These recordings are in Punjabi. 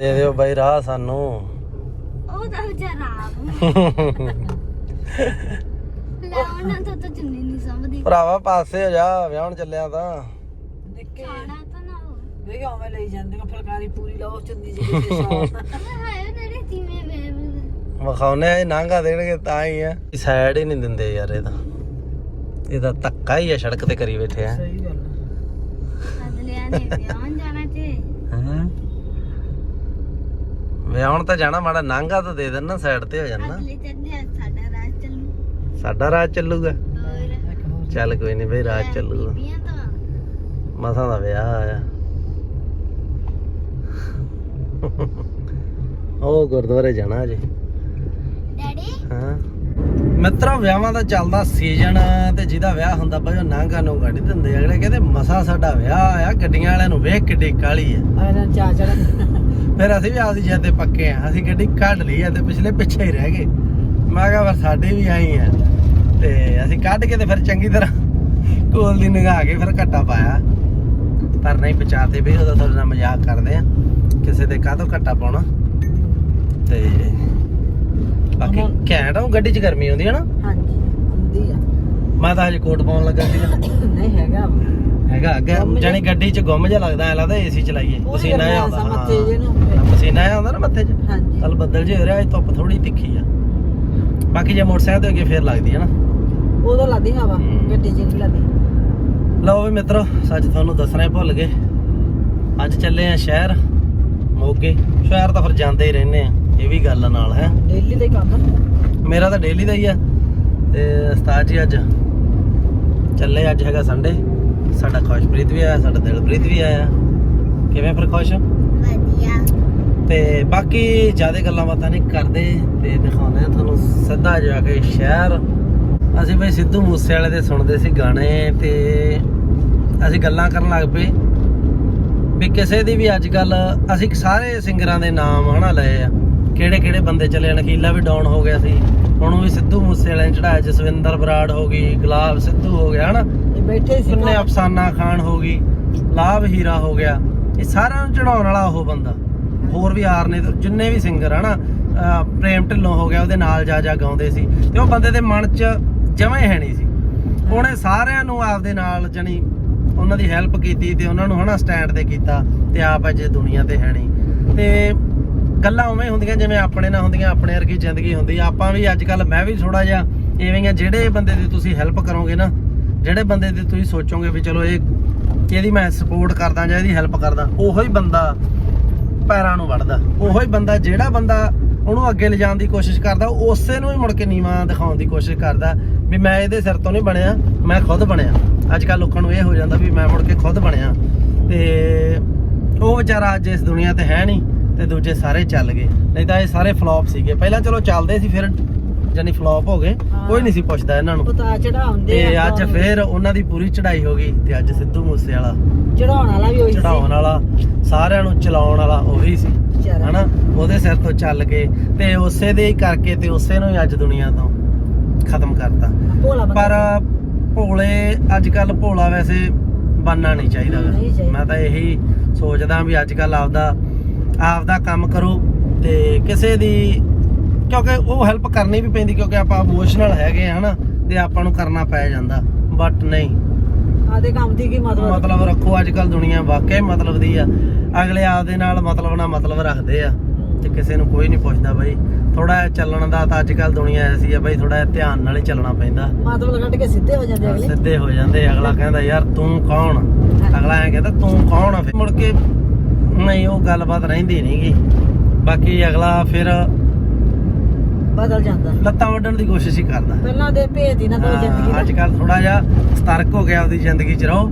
ਦੇ ਦਿਓ ਬਾਈ ਰਾਹ ਸਾਨੂੰ। ਉਹ ਤਾਂ ਵਿਚਾਰਾ ਆਪ ਲੈ ਉਹਨਾਂ ਤੋਂ ਤਾਂ ਚੁੰਨੀ ਨਹੀਂ ਸਮਝਦੀ ਭਰਾਵਾ ਪਾਸੇ ਹੋ ਜਾ ਵਿਆਹਣ ਚੱਲਿਆ ਤਾਂ। ਨਿੱਕੇ। ਖਾਣਾ ਤਾਂ ਨਾ ਹੋ ਵੇਖ ਆਵੇਂ ਲਈ ਜਾਂਦੀਆਂ ਫੁਲਕਾਰੀ ਪੂਰੀ ਲਾਓ ਚੁੰਨੀ ਜਿਹੀ ਤੇ ਸ਼ੌਕ ਹਾਏ ਨੇੜੇ ਤੀਵੇਂ ਵੇ ਵਿਖਾਉਨੇ ਆ ਨਾਂਗਾ ਦੇਣਗੇ ਤਾਂ ਹੀ ਆ। ਸਾਈਡ ਹੀ ਨਹੀਂ ਦਿੰਦੇ ਯਾਰ ਇਹਦਾ ਇਹਦਾ ਧੱਕਾ ਹੀ ਆ ਸੜਕ ਤੇ ਕਰੀ ਬੈਠੇ ਆ। ਸਹੀ ਗੱਲ ਆ। ਅਗਲਿਆਂ ਨੇ ਵਿਆਹ ਜਾਣਾ ਤੇ ਹਾਂ ਵਿਆਹਣ ਤਾਂ ਜਾਣਾ ਮਾੜਾ ਨਾਂਗਾ ਤਾਂ ਦੇ ਦੇਣਾ ਸਾਈਡ ਤੇ ਹੋ ਜਾਣਾ। ਅਗਲੇ ਸਾਡਾ ਰਾਜ ਚੱਲੂ। ਸਾਡਾ ਰਾਹ ਚੱਲੂਗਾ? ਚੱਲ ਕੋਈ ਨਹੀਂ ਬਈ ਰਾਹ ਚੱਲੂਗਾ। ਮਸਾਂ ਦਾ ਵਿਆਹ ਆਇਆ ਉਹ ਗੁਰਦੁਆਰੇ ਜਾਣਾ ਅਜੇ ਡੈਡੀ? ਹਾਂ। ਮਿੱਤਰੋ ਵਿਆਹਾਂ ਦਾ ਚੱਲਦਾ ਸੀਜ਼ਨ ਤੇ ਜਿਹਦਾ ਵਿਆਹ ਹੁੰਦਾ ਬਈ ਉਹ ਨਾਂਗਾ ਨੂੰ ਗੱਡੀ ਦਿੰਦੇ ਅਗਲੇ ਕਹਿੰਦੇ ਮਸਾ ਸਾਡਾ ਵਿਆਹ ਆ ਗੱਡੀਆਂ ਵਾਲਿਆਂ ਨੂੰ ਵੇਖ ਕਿੱਡੀ ਕਾਲੀ ਆ। ਆਇਰਾਂ ਚਾ ਚੜਨ ਫਿਰ ਅਸੀਂ ਵੀ ਆਪਦੀ ਜਿੱਦ ਪੱਕੇ ਆ। ਅਸੀਂ ਗੱਡੀ ਕੱਢ ਲਈ ਆ ਤੇ ਪਿਛਲੇ ਪਿੱਛੇ ਹੀ ਰਹਿ ਗਏ। ਮੈਂ ਕਿਹਾ ਫਿਰ ਸਾਡੇ ਵੀ ਆਈ ਆ। ਤੇ ਅਸੀਂ ਕੱਢ ਕੇ ਤੇ ਫਿਰ ਚੰਗੀ ਤਰ੍ਹਾਂ ਕੋਲ ਦੀ ਨਿਗਾਹ ਕੇ ਫਿਰ ਘੱਟਾ ਪਾਇਆ। ਪਰ ਨਹੀਂ ਬਚਾਤੇ ਵੀ ਉਹਦਾ ਥੋੜਾ ਜਿਹਾ ਮਜ਼ਾਕ ਕਰਦੇ ਆ। ਕਿਸੇ ਦੇ ਕਾਹਤੋਂ ਘੱਟਾ ਪਾਉਣਾ? ਤੇ ਬਾਕੀ ਘੈਂਟ ਆ ਉਹ ਗੱਡੀ 'ਚ ਗਰਮੀ ਆਉਂਦੀ ਹੈ ਨਾ। ਹਾਂਜੀ ਹੁੰਦੀ ਆ। ਮੈਂ ਤਾਂ ਹਜੇ ਕੋਟ ਪਾਉਣ ਲੱਗਾ ਸੀਗਾ। ਨਹੀਂ ਹੈਗਾ। ਹੈਗਾ ਅੱਗੇ ਜਾਨੀ ਗੱਡੀ 'ਚ ਗੁੰਮ ਜਿਹਾ ਲੱਗਦਾ ਐ ਲੱਗਦਾ ਏਸੀ ਚਲਾਈਏ। ਪਸੀਨਾ ਆ ਆਉਂਦਾ ਮੱਥੇ ਜੇ ਹਾਂ। ਨੂੰ। ਪਸੀਨਾ ਆ ਆਉਂਦਾ ਨਾ ਮੱਥੇ 'ਚ। ਹਾਂਜੀ। ਕੱਲ ਬੱਦਲ ਜੇ ਹੋ ਰਿਹਾ ਅੱਜ ਧੁੱਪ ਥੋੜੀ ਤਿੱਖੀ ਆ। ਬਾਕੀ ਜੇ ਮੋਟਰਸਾਈਕਲ ਤੇ ਅੱਗੇ ਫੇਰ ਲੱਗਦੀ ਹੈ ਨਾ। ਉਦੋਂ ਲਾਦੀ ਹਵਾ ਹਮ। ਗੱਡੀ 'ਚ ਨਹੀਂ ਲਾਦੀ ਲਓ ਵੀ ਮਿੱਤਰੋ ਸੱਚ ਤੁਹਾਨੂੰ ਦੱਸਣਾ ਹੀ ਭੁੱਲ ਗਏ। ਅੱਜ ਚੱਲੇ ਆ ਸ਼ਹਿਰ ਮੋਗੇ। ਸ਼ਹਿਰ ਤਾਂ ਫਿਰ ਜਾਂਦੇ ਹੀ ਰਹਿੰਦੇ ਆ ਇਹ ਵੀ ਗੱਲ ਆ ਨਾਲ ਹੈ। ਡੇਲੀ ਦੇ ਕੰਮ ਮੇਰਾ ਤਾਂ ਡੇਲੀ ਦਾ ਹੀ ਆ ਤੇ ਉਸਤਾਦ ਜੀ ਅੱਜ ਚੱਲੇ ਅੱਜ ਹੈਗਾ ਸੰਡੇ ਸਾਡਾ ਖੁਸ਼ਪ੍ਰੀਤ ਵੀ ਆਇਆ ਸਾਡਾ ਦਿਲਪ੍ਰੀਤ ਵੀ ਆਇਆ। ਕਿਵੇਂ ਫਿਰ ਖੁਸ਼? ਵਧੀਆ। ਤੇ ਬਾਕੀ ਜ਼ਿਆਦਾ ਗੱਲਾਂ ਬਾਤਾਂ ਨਹੀਂ ਕਰਦੇ ਤੇ ਦਿਖਾਉਂਦੇ ਆ ਤੁਹਾਨੂੰ ਸਿੱਧਾ ਜਾ ਕੇ ਸ਼ਹਿਰ। ਅਸੀਂ ਬਈ ਸਿੱਧੂ ਮੂਸੇ ਵਾਲੇ ਦੇ ਸੁਣਦੇ ਸੀ ਗਾਣੇ ਤੇ ਅਸੀਂ ਗੱਲਾਂ ਕਰਨ ਲੱਗ ਪਏ ਵੀ ਕਿਸੇ ਦੀ ਵੀ ਅੱਜ ਕੱਲ ਅਸੀਂ ਸਾਰੇ ਸਿੰਗਰਾਂ ਦੇ ਨਾਮ ਹਨਾ ਲਏ ਆ। ਕਿਹੜੇ ਕਿਹੜੇ ਬੰਦੇ ਚੱਲੇ ਨਕੀਲਾ ਵੀ ਡਾਊਨ ਹੋ ਗਿਆ ਸੀ। ਹੁਣ ਵੀ ਸਿੱਧੂ ਮੂਸੇ ਵਾਲੇ ਨੇ ਚੜਾਇਆ ਜਸਵਿੰਦਰ ਬਰਾੜ ਹੋ ਗਈ ਗੁਲਾਬ ਸਿੱਧੂ ਹੋ ਗਿਆ ਹਨਾ। ਬੈਠੇ ਸੀ ਘਰ। ਅਫਸਾਨਾ ਖਾਨ ਹੋ ਗਈ ਲਾਭ ਹੀਰਾ ਹੋ ਗਿਆ। ਇਹ ਸਾਰਿਆਂ ਨੂੰ ਚੜਾਉਣ ਵਾਲਾ ਉਹ ਬੰਦਾ। ਹੋਰ ਵੀ ਆਰ ਨੇ ਜਿੰਨੇ ਵੀ ਸਿੰਗਰ ਹਨਾ ਪ੍ਰੇਮ ਢਿੱਲੋਂ ਹੋ ਗਿਆ ਉਹਦੇ ਨਾਲ ਜਾ ਜਾ ਗਾਉਂਦੇ ਸੀ। ਤੇ ਉਹ ਬੰਦੇ ਦੇ ਮਨ 'ਚ ਜਮੇ ਹੈ ਨਹੀਂ ਸੀ। ਉਹਨੇ ਸਾਰਿਆਂ ਨੂੰ ਆਪਦੇ ਨਾਲ ਜਣੀ ਉਹਨਾਂ ਦੀ ਹੈਲਪ ਕੀਤੀ ਤੇ ਉਹਨਾਂ ਨੂੰ ਹਨਾ ਸਟੈਂਡ ਤੇ ਕੀਤਾ ਤੇ ਆਪ ਅਜੇ ਦੁਨੀਆ ਤੇ ਹੈ ਨਹੀਂ। ਤੇ ਗੱਲਾਂ ਉਵੇਂ ਹੁੰਦੀਆਂ ਜਿਵੇਂ ਆਪਣੇ ਨਾਲ ਹੁੰਦੀਆਂ ਆਪਣੇ ਵਰਗੀ ਜ਼ਿੰਦਗੀ ਹੁੰਦੀ। ਆਪਾਂ ਵੀ ਅੱਜ ਕੱਲ ਮੈਂ ਵੀ ਥੋੜਾ ਜਿਹਾ ਐਵੇਂ ਆ ਜਿਹੜੇ ਬੰਦੇ ਦੀ ਤੁਸੀਂ ਹੈਲਪ ਕਰੋਗੇ ਨਾ ਜਿਹੜੇ ਬੰਦੇ ਦੀ ਤੁਸੀਂ ਸੋਚੋਗੇ ਵੀ ਚਲੋ ਇਹ ਇਹਦੀ ਮੈਂ ਸਪੋਰਟ ਕਰਦਾ ਜਾਂ ਇਹਦੀ ਹੈਲਪ ਕਰਦਾ, ਉਹੋ ਹੀ ਬੰਦਾ ਪੈਰਾਂ ਨੂੰ ਵੜਦਾ। ਉਹੋ ਹੀ ਬੰਦਾ ਜਿਹੜਾ ਬੰਦਾ ਉਹਨੂੰ ਅੱਗੇ ਲਿਜਾਣ ਦੀ ਕੋਸ਼ਿਸ਼ ਕਰਦਾ, ਉਸੇ ਨੂੰ ਹੀ ਮੁੜ ਕੇ ਨੀਵਾਂ ਦਿਖਾਉਣ ਦੀ ਕੋਸ਼ਿਸ਼ ਕਰਦਾ ਵੀ ਮੈਂ ਇਹਦੇ ਸਿਰ ਤੋਂ ਨਹੀਂ ਬਣਿਆ, ਮੈਂ ਖੁਦ ਬਣਿਆ। ਅੱਜ ਕੱਲ ਲੋਕਾਂ ਨੂੰ ਇਹ ਹੋ ਜਾਂਦਾ ਵੀ ਮੈਂ ਮੁੜ ਕੇ ਖੁਦ ਬਣਿਆ। ਤੇ ਉਹ ਵਿਚਾਰਾ ਅੱਜ ਇਸ ਦੁਨੀਆ ਤੇ ਹੈ ਨਹੀਂ ਤੇ ਦੂਜੇ ਸਾਰੇ ਚੱਲ ਗਏ। ਨਹੀਂ ਤਾਂ ਇਹ ਸਾਰੇ ਫਲॉप ਸੀਗੇ। ਪਹਿਲਾਂ ਚਲੋ ਚੱਲਦੇ ਸੀ ਫਿਰ। ਜਾਨੀ ਫਲॉप ਹੋ ਗਏ। ਕੋਈ ਨਹੀਂ ਸੀ ਪੁੱਛਦਾ ਇਹਨਾਂ ਨੂੰ। ਉਤਾਰ ਚੜਾਉਂਦੇ ਤੇ ਅੱਜ ਫੇਰ ਉਹਨਾਂ ਦੀ ਪੂਰੀ ਚੜਾਈ ਹੋ ਗਈ ਤੇ ਅੱਜ ਸਿੱਧੂ ਮੂਸੇ ਵਾਲਾ ਚੜਾਉਣ ਵਾਲਾ ਵੀ ਹੋਈ ਸੀ। ਚੜਾਉਣ ਵਾਲਾ ਸਾਰਿਆਂ ਨੂੰ ਚਲਾਉਣ ਵਾਲਾ ਉਹੀ ਸੀ। ਵਿਚਾਰਾ। ਹਨਾ? ਉਹਦੇ ਸਿਰ ਤੋਂ ਚੱਲ ਕੇ ਤੇ ਉਸੇ ਦੇ ਹੀ ਕਰਕੇ ਤੇ ਉਸੇ ਨੂੰ ਹੀ ਅੱਜ ਦੁਨੀਆ ਤੋਂ ਖਤਮ ਕਰਤਾ। ਭੋਲਾ ਬੰਦਾ। ਪਰ ਭੋਲੇ ਅੱਜ ਕੱਲ ਭੋਲਾ ਵੈਸੇ ਬਣਨਾ ਨਹੀਂ ਚਾਹੀਦਾ ਗਾ। ਨਹੀਂ ਚਾਹੀਦਾ। ਮੈਂ ਤਾਂ ਇਹੀ ਸੋਚਦਾ ਵੀ ਅੱਜ ਕੱਲ ਆਪਦਾ ਆਪਦਾ ਕੰਮ ਕਰੋ ਤੇ ਕਿਸੇ ਦੀ ਕਿਉਂਕਿ ਉਹ ਹੈਲਪ ਕਰਨੀ ਵੀ ਪੈਂਦੀ ਕਿਉਂਕਿ ਆਪਾਂ ਇਮੋਸ਼ਨਲ ਹੈਗੇ ਆ ਹਨਾ ਤੇ ਆਪਾਂ ਨੂੰ ਕਰਨਾ ਪੈ ਜਾਂਦਾ। ਬਟ ਨਹੀਂ। ਆਦੇ ਕੰਮ ਦੀ ਕੀ ਮਤਲਬ? ਮਤਲਬ ਰੱਖੋ ਅੱਜ ਕੱਲ ਦੁਨੀਆ ਵਾਕਿਆ ਮਤਲਬ ਦੀ ਆ। ਅਗਲੇ ਆਪਦੇ ਨਾਲ ਮਤਲਬ ਨਾਲ ਮਤਲਬ ਰੱਖਦੇ ਆ। ਤੇ ਕਿਸੇ ਨੂੰ ਕੋਈ ਨਹੀਂ ਪੁੱਛਦਾ ਬਾਈ। ਥੋੜਾ ਚੱਲਣ ਦਾ ਤਾਂ ਅੱਜ ਕੱਲ ਦੁਨੀਆ ਐਸੀ ਆ ਬਾਈ ਥੋੜਾ ਧਿਆਨ ਨਾਲ ਹੀ ਚੱਲਣਾ ਪੈਂਦਾ। ਮਤਲਬ ਕੱਢ ਕੇ ਸਿੱਧੇ ਹੋ ਜਾਂਦੇ ਅਗਲੇ। ਸਿੱਧੇ ਹੋ ਜਾਂਦੇ ਅਗਲਾ ਕਹਿੰਦਾ ਯਾਰ ਤੂੰ ਕੌਣ? ਅਗਲਾ ਐ ਕਹਿੰਦਾ ਤੂੰ ਕੌਣ ਆ? ਫਿਰ ਮੁੜ ਕੇ ਨਹੀਂ ਉਹ ਗੱਲਬਾਤ ਰਹਿੰਦੀ ਨਹੀਂਗੀ ਬਾਕੀ ਅਗਲਾ ਫਿਰ ਬਦਲ ਜਾਂਦਾ। ਲੱਤਾਂ ਵੱਢਣ ਦੀ ਕੋਸ਼ਿਸ਼ ਹੀ ਕਰਦਾ। ਪਹਿਲਾਂ ਦੇ ਭੇਦ ਹੀ ਨਾ ਦੋ ਜ਼ਿੰਦਗੀ ਹਾਂ, ਅੱਜ ਦਾ। ਕੱਲ ਥੋੜਾ ਜਿਹਾ ਸਤਰਕ ਹੋ ਗਿਆ ਆਪਦੀ ਜ਼ਿੰਦਗੀ 'ਚ ਰਹੋ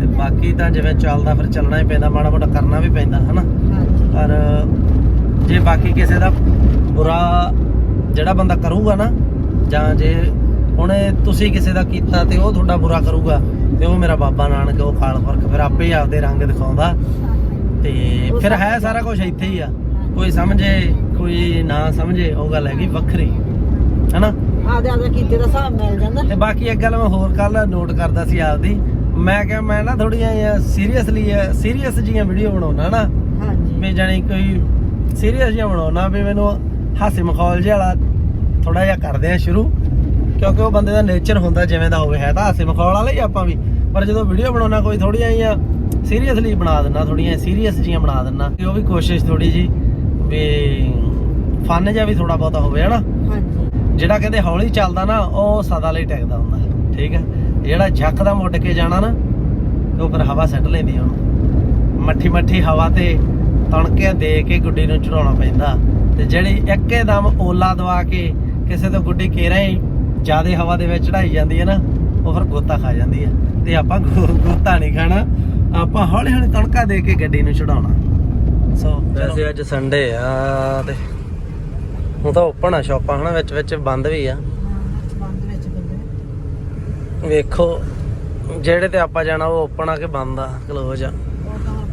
ਤੇ ਬਾਕੀ ਤਾਂ ਜਿਵੇਂ ਚੱਲਦਾ ਫਿਰ ਚੱਲਣਾ ਹੀ ਪੈਂਦਾ ਮਾੜਾ ਮੋਟਾ ਕਰਨਾ ਵੀ ਪੈਂਦਾ ਹਨਾ? ਪਰ ਜੇ ਬਾਕੀ ਕਿਸੇ ਦਾ ਬੁਰਾ ਜਿਹੜਾ ਬੰਦਾ ਕਰੂਗਾ ਨਾ ਜਾਂ ਜੇ ਹੁਣ ਤੁਸੀਂ ਕਿਸੇ ਦਾ ਕੀਤਾ ਤੇ ਉਹ ਤੁਹਾਡਾ ਬੁਰਾ ਕਰੂਗਾ ਤੇ ਉਹ ਮੇਰਾ ਬਾਬਾ ਨਾਨਕ ਉਹ ਖਾਲ ਫ਼ਰਕ ਫਿਰ ਆਪੇ ਹੀ ਆਪਦੇ ਰੰਗ ਦਿਖਾਉਂਦਾ। ਤੇ ਫਿਰ ਹੈ ਸਾਰਾ ਕੁਝ ਇੱਥੇ ਹੀ ਆ। ਕੋਈ ਸਮਝੇ ਕੋਈ ਨਾ ਸਮਝੇ ਉਹ ਗੱਲ ਹੈਗੀ ਵੱਖਰੀ ਹਨਾ? ਆਦੇ ਆਦੇ ਕੀਤੇ ਦਾ ਹਿਸਾਬ ਮਿਲ ਜਾਂਦਾ। ਤੇ ਬਾਕੀ ਇੱਕ ਗੱਲ ਮੈਂ ਹੋਰ ਕੱਲ ਨੋਟ ਕਰਦਾ ਸੀ ਆਪਦੀ। ਮੈਂ ਕਿਹਾ ਮੈਂ ਨਾ ਥੋੜੀਆਂ ਸੀਰੀਅਸਲੀ ਸੀਰੀਅਸ ਜੀਆਂ ਵੀਡੀਓ ਬਣਾਉਣਾ ਨਾ। ਹਾਂਜੀ। ਵੀ ਜਾਣੀ ਕੋਈ ਸੀਰੀਅਸ ਜਿਹਾ ਬਣਾਉਣਾ ਵੀ ਮੈਨੂੰ ਹਾਸੇ ਮਖੌਲ ਜਿਹਾ ਵਾਲਾ ਥੋੜਾ ਜਿਹਾ ਕਰਦੇ ਆ ਸ਼ੁਰੂ। ਕਿਉਂਕਿ ਉਹ ਬੰਦੇ ਦਾ ਨੇਚਰ ਹੁੰਦਾ ਜਿਵੇਂ ਦਾ ਹੋਵੇ ਹੈ ਤਾਂ ਹਾਸੇ ਮਖੌਲ ਵਾਲਾ ਹੀ ਆਪਾਂ ਵੀ। ਪਰ ਜਦੋਂ ਵੀਡੀਓ ਬਣਾਉਣਾ ਕੋਈ ਥੋੜੀਆਂ ਜਿਹੀਆਂ ਸੀਰੀਅਸਲੀ ਬਣਾ ਦਿੰਨਾ ਥੋੜੀਆਂ ਸੀਰੀਅਸ ਜੀਆਂ ਬਣਾ ਦਿੰਨਾ ਤੇ ਉਹ ਵੀ ਕੋਸ਼ਿਸ਼ ਥੋੜੀ ਜੀ ਵੀ ਫਨ ਜਿਹਾ ਵੀ ਥੋੜਾ ਬਹੁਤਾ ਹੋਵੇ ਹਨਾ? ਹਾਂਜੀ। ਜਿਹੜਾ ਕਹਿੰਦੇ ਹੌਲੀ ਚੱਲਦਾ ਨਾ ਉਹ ਸਦਾ ਲਈ ਟਿਕਦਾ ਹੁੰਦਾ ਠੀਕ ਹੈ? ਜਿਹੜਾ ਝੱਕਦਾ ਮੁੱਢ ਕੇ ਜਾਣਾ ਨਾ ਤੇ ਉਹ ਫਿਰ ਹਵਾ ਸੱਟ ਲੈਂਦੀ ਉਹਨੂੰ। ਮੱਠੀ ਮੱਠੀ ਹਵਾ ਤੇ ਤਣਕੇ ਦੇ ਕੇ ਗੁੱਡੀ ਨੂੰ ਚੜਾਉਣਾ ਪੈਂਦਾ। ਤੇ ਜਿਹੜੀ ਇੱਕੇ ਦਮ ਓਲਾ ਦਵਾ ਕੇ ਕਿਸੇ ਤੋਂ ਗੁੱਡੀ ਕੇਰਾ ਹੀ ਜਿਆਦੇ ਹਵਾ ਦੇ ਵਿੱਚ ਚੜਾਈ ਜਾਂਦੀ ਹੈ ਨਾ ਉਹ ਫਿਰ ਗੋਤਾ ਖਾ ਜਾਂਦੀ ਹੈ। ਤੇ ਆਪਾਂ ਗੋਤਾ ਨਹੀਂ ਖਾਣਾ ਆਪਾਂ ਹੌਲੀ ਹੌਲੀ ਤਣਕਾ ਦੇ ਕੇ ਗੱਡੀ ਨੂੰ ਚੜਾਉਣਾ ਸੋ ਵੈਸੇ ਅੱਜ ਸੰਡੇ ਆ ਤੇ ਹੁਣ ਤਾਂ ਓਪਨ ਆ ਸ਼ਾਪਾਂ ਹਨਾ ਵਿੱਚ ਵਿੱਚ ਬੰਦ ਵੀ ਆ ਬੰਦ ਵਿੱਚ ਬੰਦੇ ਵੇਖੋ ਜਿਹੜੇ ਤੇ ਆਪਾਂ ਜਾਣਾ ਉਹ ਓਪਨ ਆ ਕੇ ਬੰਦ ਆ ਕਲੋਜ਼ ਆ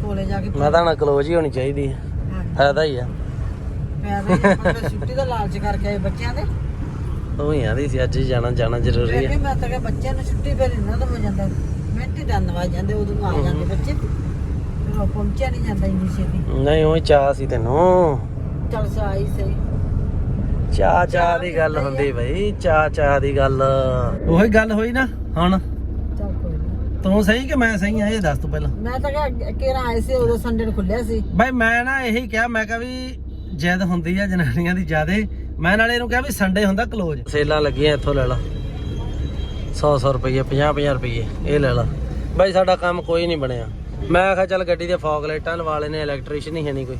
ਕੋਲੇ ਜਾ ਕੇ ਮੈਂ ਤਾਂ ਨਾ ਕਲੋਜ਼ ਹੀ ਹੋਣੀ ਚਾਹੀਦੀ ਹੈ ਫਾਇਦਾ ਹੀ ਆ ਮੈਂ ਛੁੱਟੀ ਦਾ ਲਾਲਚ ਕਰਕੇ ਆਏ ਬੱਚਿਆਂ ਦੇ ਉਹ ਹੀ ਆਦੀ ਸੀ ਅੱਜ ਹੀ ਜਾਣਾ ਜਾਣਾ ਜ਼ਰੂਰੀ ਹੈ ਮੈਂ ਤਾਂ ਕਿਹਾ ਬੱਚਿਆਂ ਨੂੰ ਛੁੱਟੀ ਫਿਰ ਇਹਨਾਂ ਤੋਂ ਹੋ ਜਾਂਦਾ ਮਿੰਟ ਹੀ ਦੰਨ ਜਾਂਦੇ ਉਦੋਂ ਆ ਜਾਂਦੇ ਬੱਚੇ ਫਿਰ ਪਹੁੰਚਿਆ ਨਹੀਂ ਜਾਂਦਾ ਇੰਨੀ ਛੇਤੀ ਨਹੀਂ ਉਹ ਚਾਹ ਸੀ ਤੈਨੂੰ ਚੱਲ ਸਾਈ ਸਹੀ ਚਾਹ ਚਾਹ ਦੀ ਗੱਲ ਹੁੰਦੀ ਬਈ ਚਾਹ ਚਾਹ ਦੀ ਗੱਲ। ਉਹੀ ਗੱਲ ਹੋਈ ਨਾ ਹੁਣ। ਚੱਲ ਕੋਈ ਨੀ। ਤੂੰ ਸਹੀ ਕਿ ਮੈਂ ਸਹੀ ਆ ਇਹ ਦੱਸ ਤੂੰ ਪਹਿਲਾਂ। ਮੈਂ ਤਾਂ ਕਿਹਾ ਕਿਹੜਾ ਆਏ ਸੀ ਉਦੋਂ ਸੰਡੇ ਨੂੰ ਖੁੱਲਿਆ ਸੀ। ਬਈ ਮੈਂ ਨਾ ਇਹੀ ਕਿਹਾ ਮੈਂ ਕਿਹਾ ਵੀ ਜਿੱਦ ਹੁੰਦੀ ਆ ਜਨਾਨੀਆਂ ਦੀ ਜਿਆਦੇ ਮੈਂ ਨਾਲੇ ਇਹਨੂੰ ਕਿਹਾ ਵੀ ਸੰਡੇ ਹੁੰਦਾ ਕਲੋਜ਼ ਸੇਲਾਂ ਲੱਗੀਆਂ ਇੱਥੋਂ ਲੈ ਲਾ। 100 100 ਰੁਪਏ 50 50 ਰੁਪਏ ਇਹ ਲੈ ਲਾ। ਬਾਈ ਸਾਡਾ ਕੰਮ ਕੋਈ ਨਹੀਂ ਬਣਿਆ। ਮੈਂ ਆਖਿਆ ਚੱਲ ਗੱਡੀ ਦੇ ਫੌਗ ਲਾਈਟਾਂ ਲਵਾ ਲੈਨੇ ਇਲੈਕਟ੍ਰੀਸ਼ੀਅਨ ਹੀ ਹੈ ਨਹੀਂ ਕੋਈ।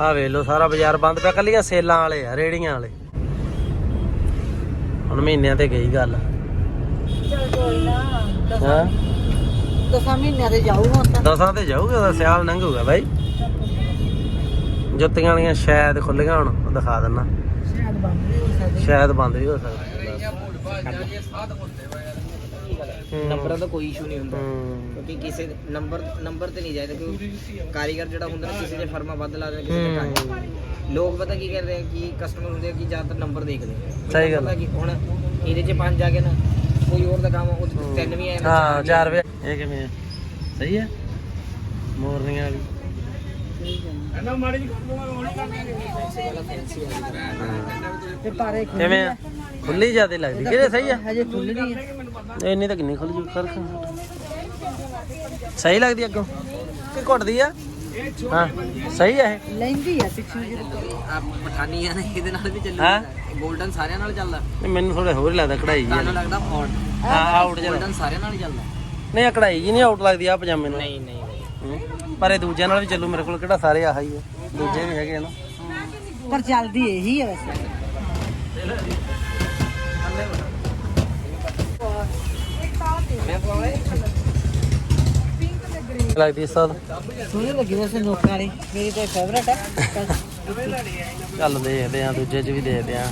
ਆਹ ਵੇਖ ਲਓ ਸਾਰਾ ਬਾਜ਼ਾਰ ਬੰਦ ਪਿਆ ਕੱਲੀਆਂ ਸੇਲਾਂ ਵਾਲੇ ਆ ਰੇੜੀਆਂ ਵਾਲੇ। ਹੁਣ ਮਹੀਨਿਆਂ ਤੇ ਗਈ ਗੱਲ। ਚੱਲ ਕੋਈ ਨਾ ਹਾਂ? ਦਸਾਂ ਮਹੀਨਿਆਂ ਤਾਂ ਦਸਾਂ ਤੇ ਜਾਊਗਾ ਉਹਦਾ ਸਿਆਲ ਲੰਘੂਗਾ ਬਾਈ। ਜੁੱਤੀਆਂ ਵਾਲੀਆਂ ਸ਼ਾਇਦ ਖੁੱਲੀਆਂ ਹੁਣ ਉਹ ਦਿਖਾ ਦਿੰਨਾ। ਸ਼ਾਇਦ ਬੰਦ ਵੀ ਹੋ ਸਕਦੇ। ਸ਼ਾਇਦ ਬੰਦ ਵੀ ਹੋ ਸਕਦਾ। ਨੰਬਰਾਂ ਦਾ ਕੋਈ ਇਸ਼ੂ ਨਹੀਂ ਹੁੰਦਾ। ਹੂੰ। ਕਿਉਂਕਿ ਕਿਸੇ ਨੰਬਰ ਨੰਬਰ ਤੇ ਨਹੀਂ ਜਾਇਦਾ ਕਿਉਂਕਿ ਕਾਰੀਗਰ ਜਿਹੜਾ ਹੁੰਦਾ ਨਾ ਕਿਸੇ ਦੇ ਫਰਮਾ ਵੱਧ ਲਾ ਦਿੰਦੇ ਕਿਸੇ ਦੇ ਘੱਟ। ਲੋਕ ਪਤਾ ਕੀ ਕਰਦੇ ਆ ਕਿ ਕਸਟਮਰ ਹੁੰਦੇ ਆ ਕਿ ਜ਼ਿਆਦਾਤਰ ਨੰਬਰ ਦੇਖਦੇ ਆ। ਸਹੀ ਗੱਲ ਕਿ ਹੁਣ ਇਹਦੇ 'ਚ ਪੰਜ ਆ ਗਏ ਨਾ ਕੋਈ ਹੋਰ ਦਾ ਕੰਮ ਉਹ ਤਿੰਨ ਵੀ ਆਏ ਨਾ ਹਾਂ 4 ਵਜੇ ਇਹ ਕਿਵੇਂ ਆ? ਸਹੀ ਹੈ ਮੋਰਨਿੰਗ ਵਾਲੀ ਤੇ ਪਾਰੇ ਖੁੱਲ ਕਿਵੇਂ ਆ? ਖੁੱਲੀ ਜਿਆਦੇ ਲੱਗਦੀ। ਕਿਹੜੇ ਸਹੀ ਆ? ਹਜੇ ਖੁੱਲ ਨਹੀਂ ਹੈ ਇੰਨੀ ਤਾਂ ਕਿੰਨੀ ਖੁੱਲ ਜੂ ਕਰ ਸਹੀ ਲੱਗਦੀ ਅੱਗੋਂ? ਕਿ ਘੁੱਟਦੀ ਆ? ਹਾਂ ਸਹੀ ਆ ਇਹ? ਲੈਂਦੀ ਆ 600 ਆ ਪਠਾਨੀ ਆ ਨਾ ਇਹਦੇ ਨਾਲ ਵੀ ਚੱਲੂ ਹੈਂ? 골ਡਨ ਸਾਰਿਆਂ ਨਾਲ ਚੱਲਦਾ। ਨਹੀਂ, ਮੈਨੂੰ ਥੋੜਾ ਹੋਰ ਹੀ ਲੱਗਦਾ ਕਢਾਈ ਜੀ ਤੁਹਾਨੂੰ ਲੱਗਦਾ ਆਊਟ ਹਾਂ ਆਊਟ ਜਿਹਾ। 골ਡਨ ਸਾਰਿਆਂ ਨਾਲ ਹੀ ਚੱਲਦਾ। ਨਹੀਂ ਆ ਕਢਾਈ ਜੀ ਨਹੀਂ ਆਊਟ ਲੱਗਦੀ ਆ ਪਜਾਮੇ ਨੂੰ ਨਹੀਂ ਨਹੀਂ ਹੂੰ। ਪਰ ਇਹ ਦੂਜਿਆਂ ਨਾਲ ਵੀ ਚੱਲੂ ਮੇਰੇ ਕੋਲ ਕਿਹੜਾ ਸਾਰੇ ਆਹ ਹੀ ਆ। ਦੂਜੇ ਵੀ ਹੈਗੇ ਆ ਨਾ। ਪਰ ਚੱਲਦੀ ਇਹੀ ਹੈ ਵੈਸੇ। ਲੱਗਦੀ ਇਸ ਸਾਲ ਸੋਹਣੀ ਲੱਗੀ ਵੈਸੇ ਨੋਕਾਂ ਵਾਲੀ। ਮੇਰੀ ਤਾਂ ਫੇਵਰਟ ਹੈ ਚੱਲ ਦੇਖਦੇ ਆ ਦੂਜੇ 'ਚ ਵੀ ਦੇਖਦੇ ਆ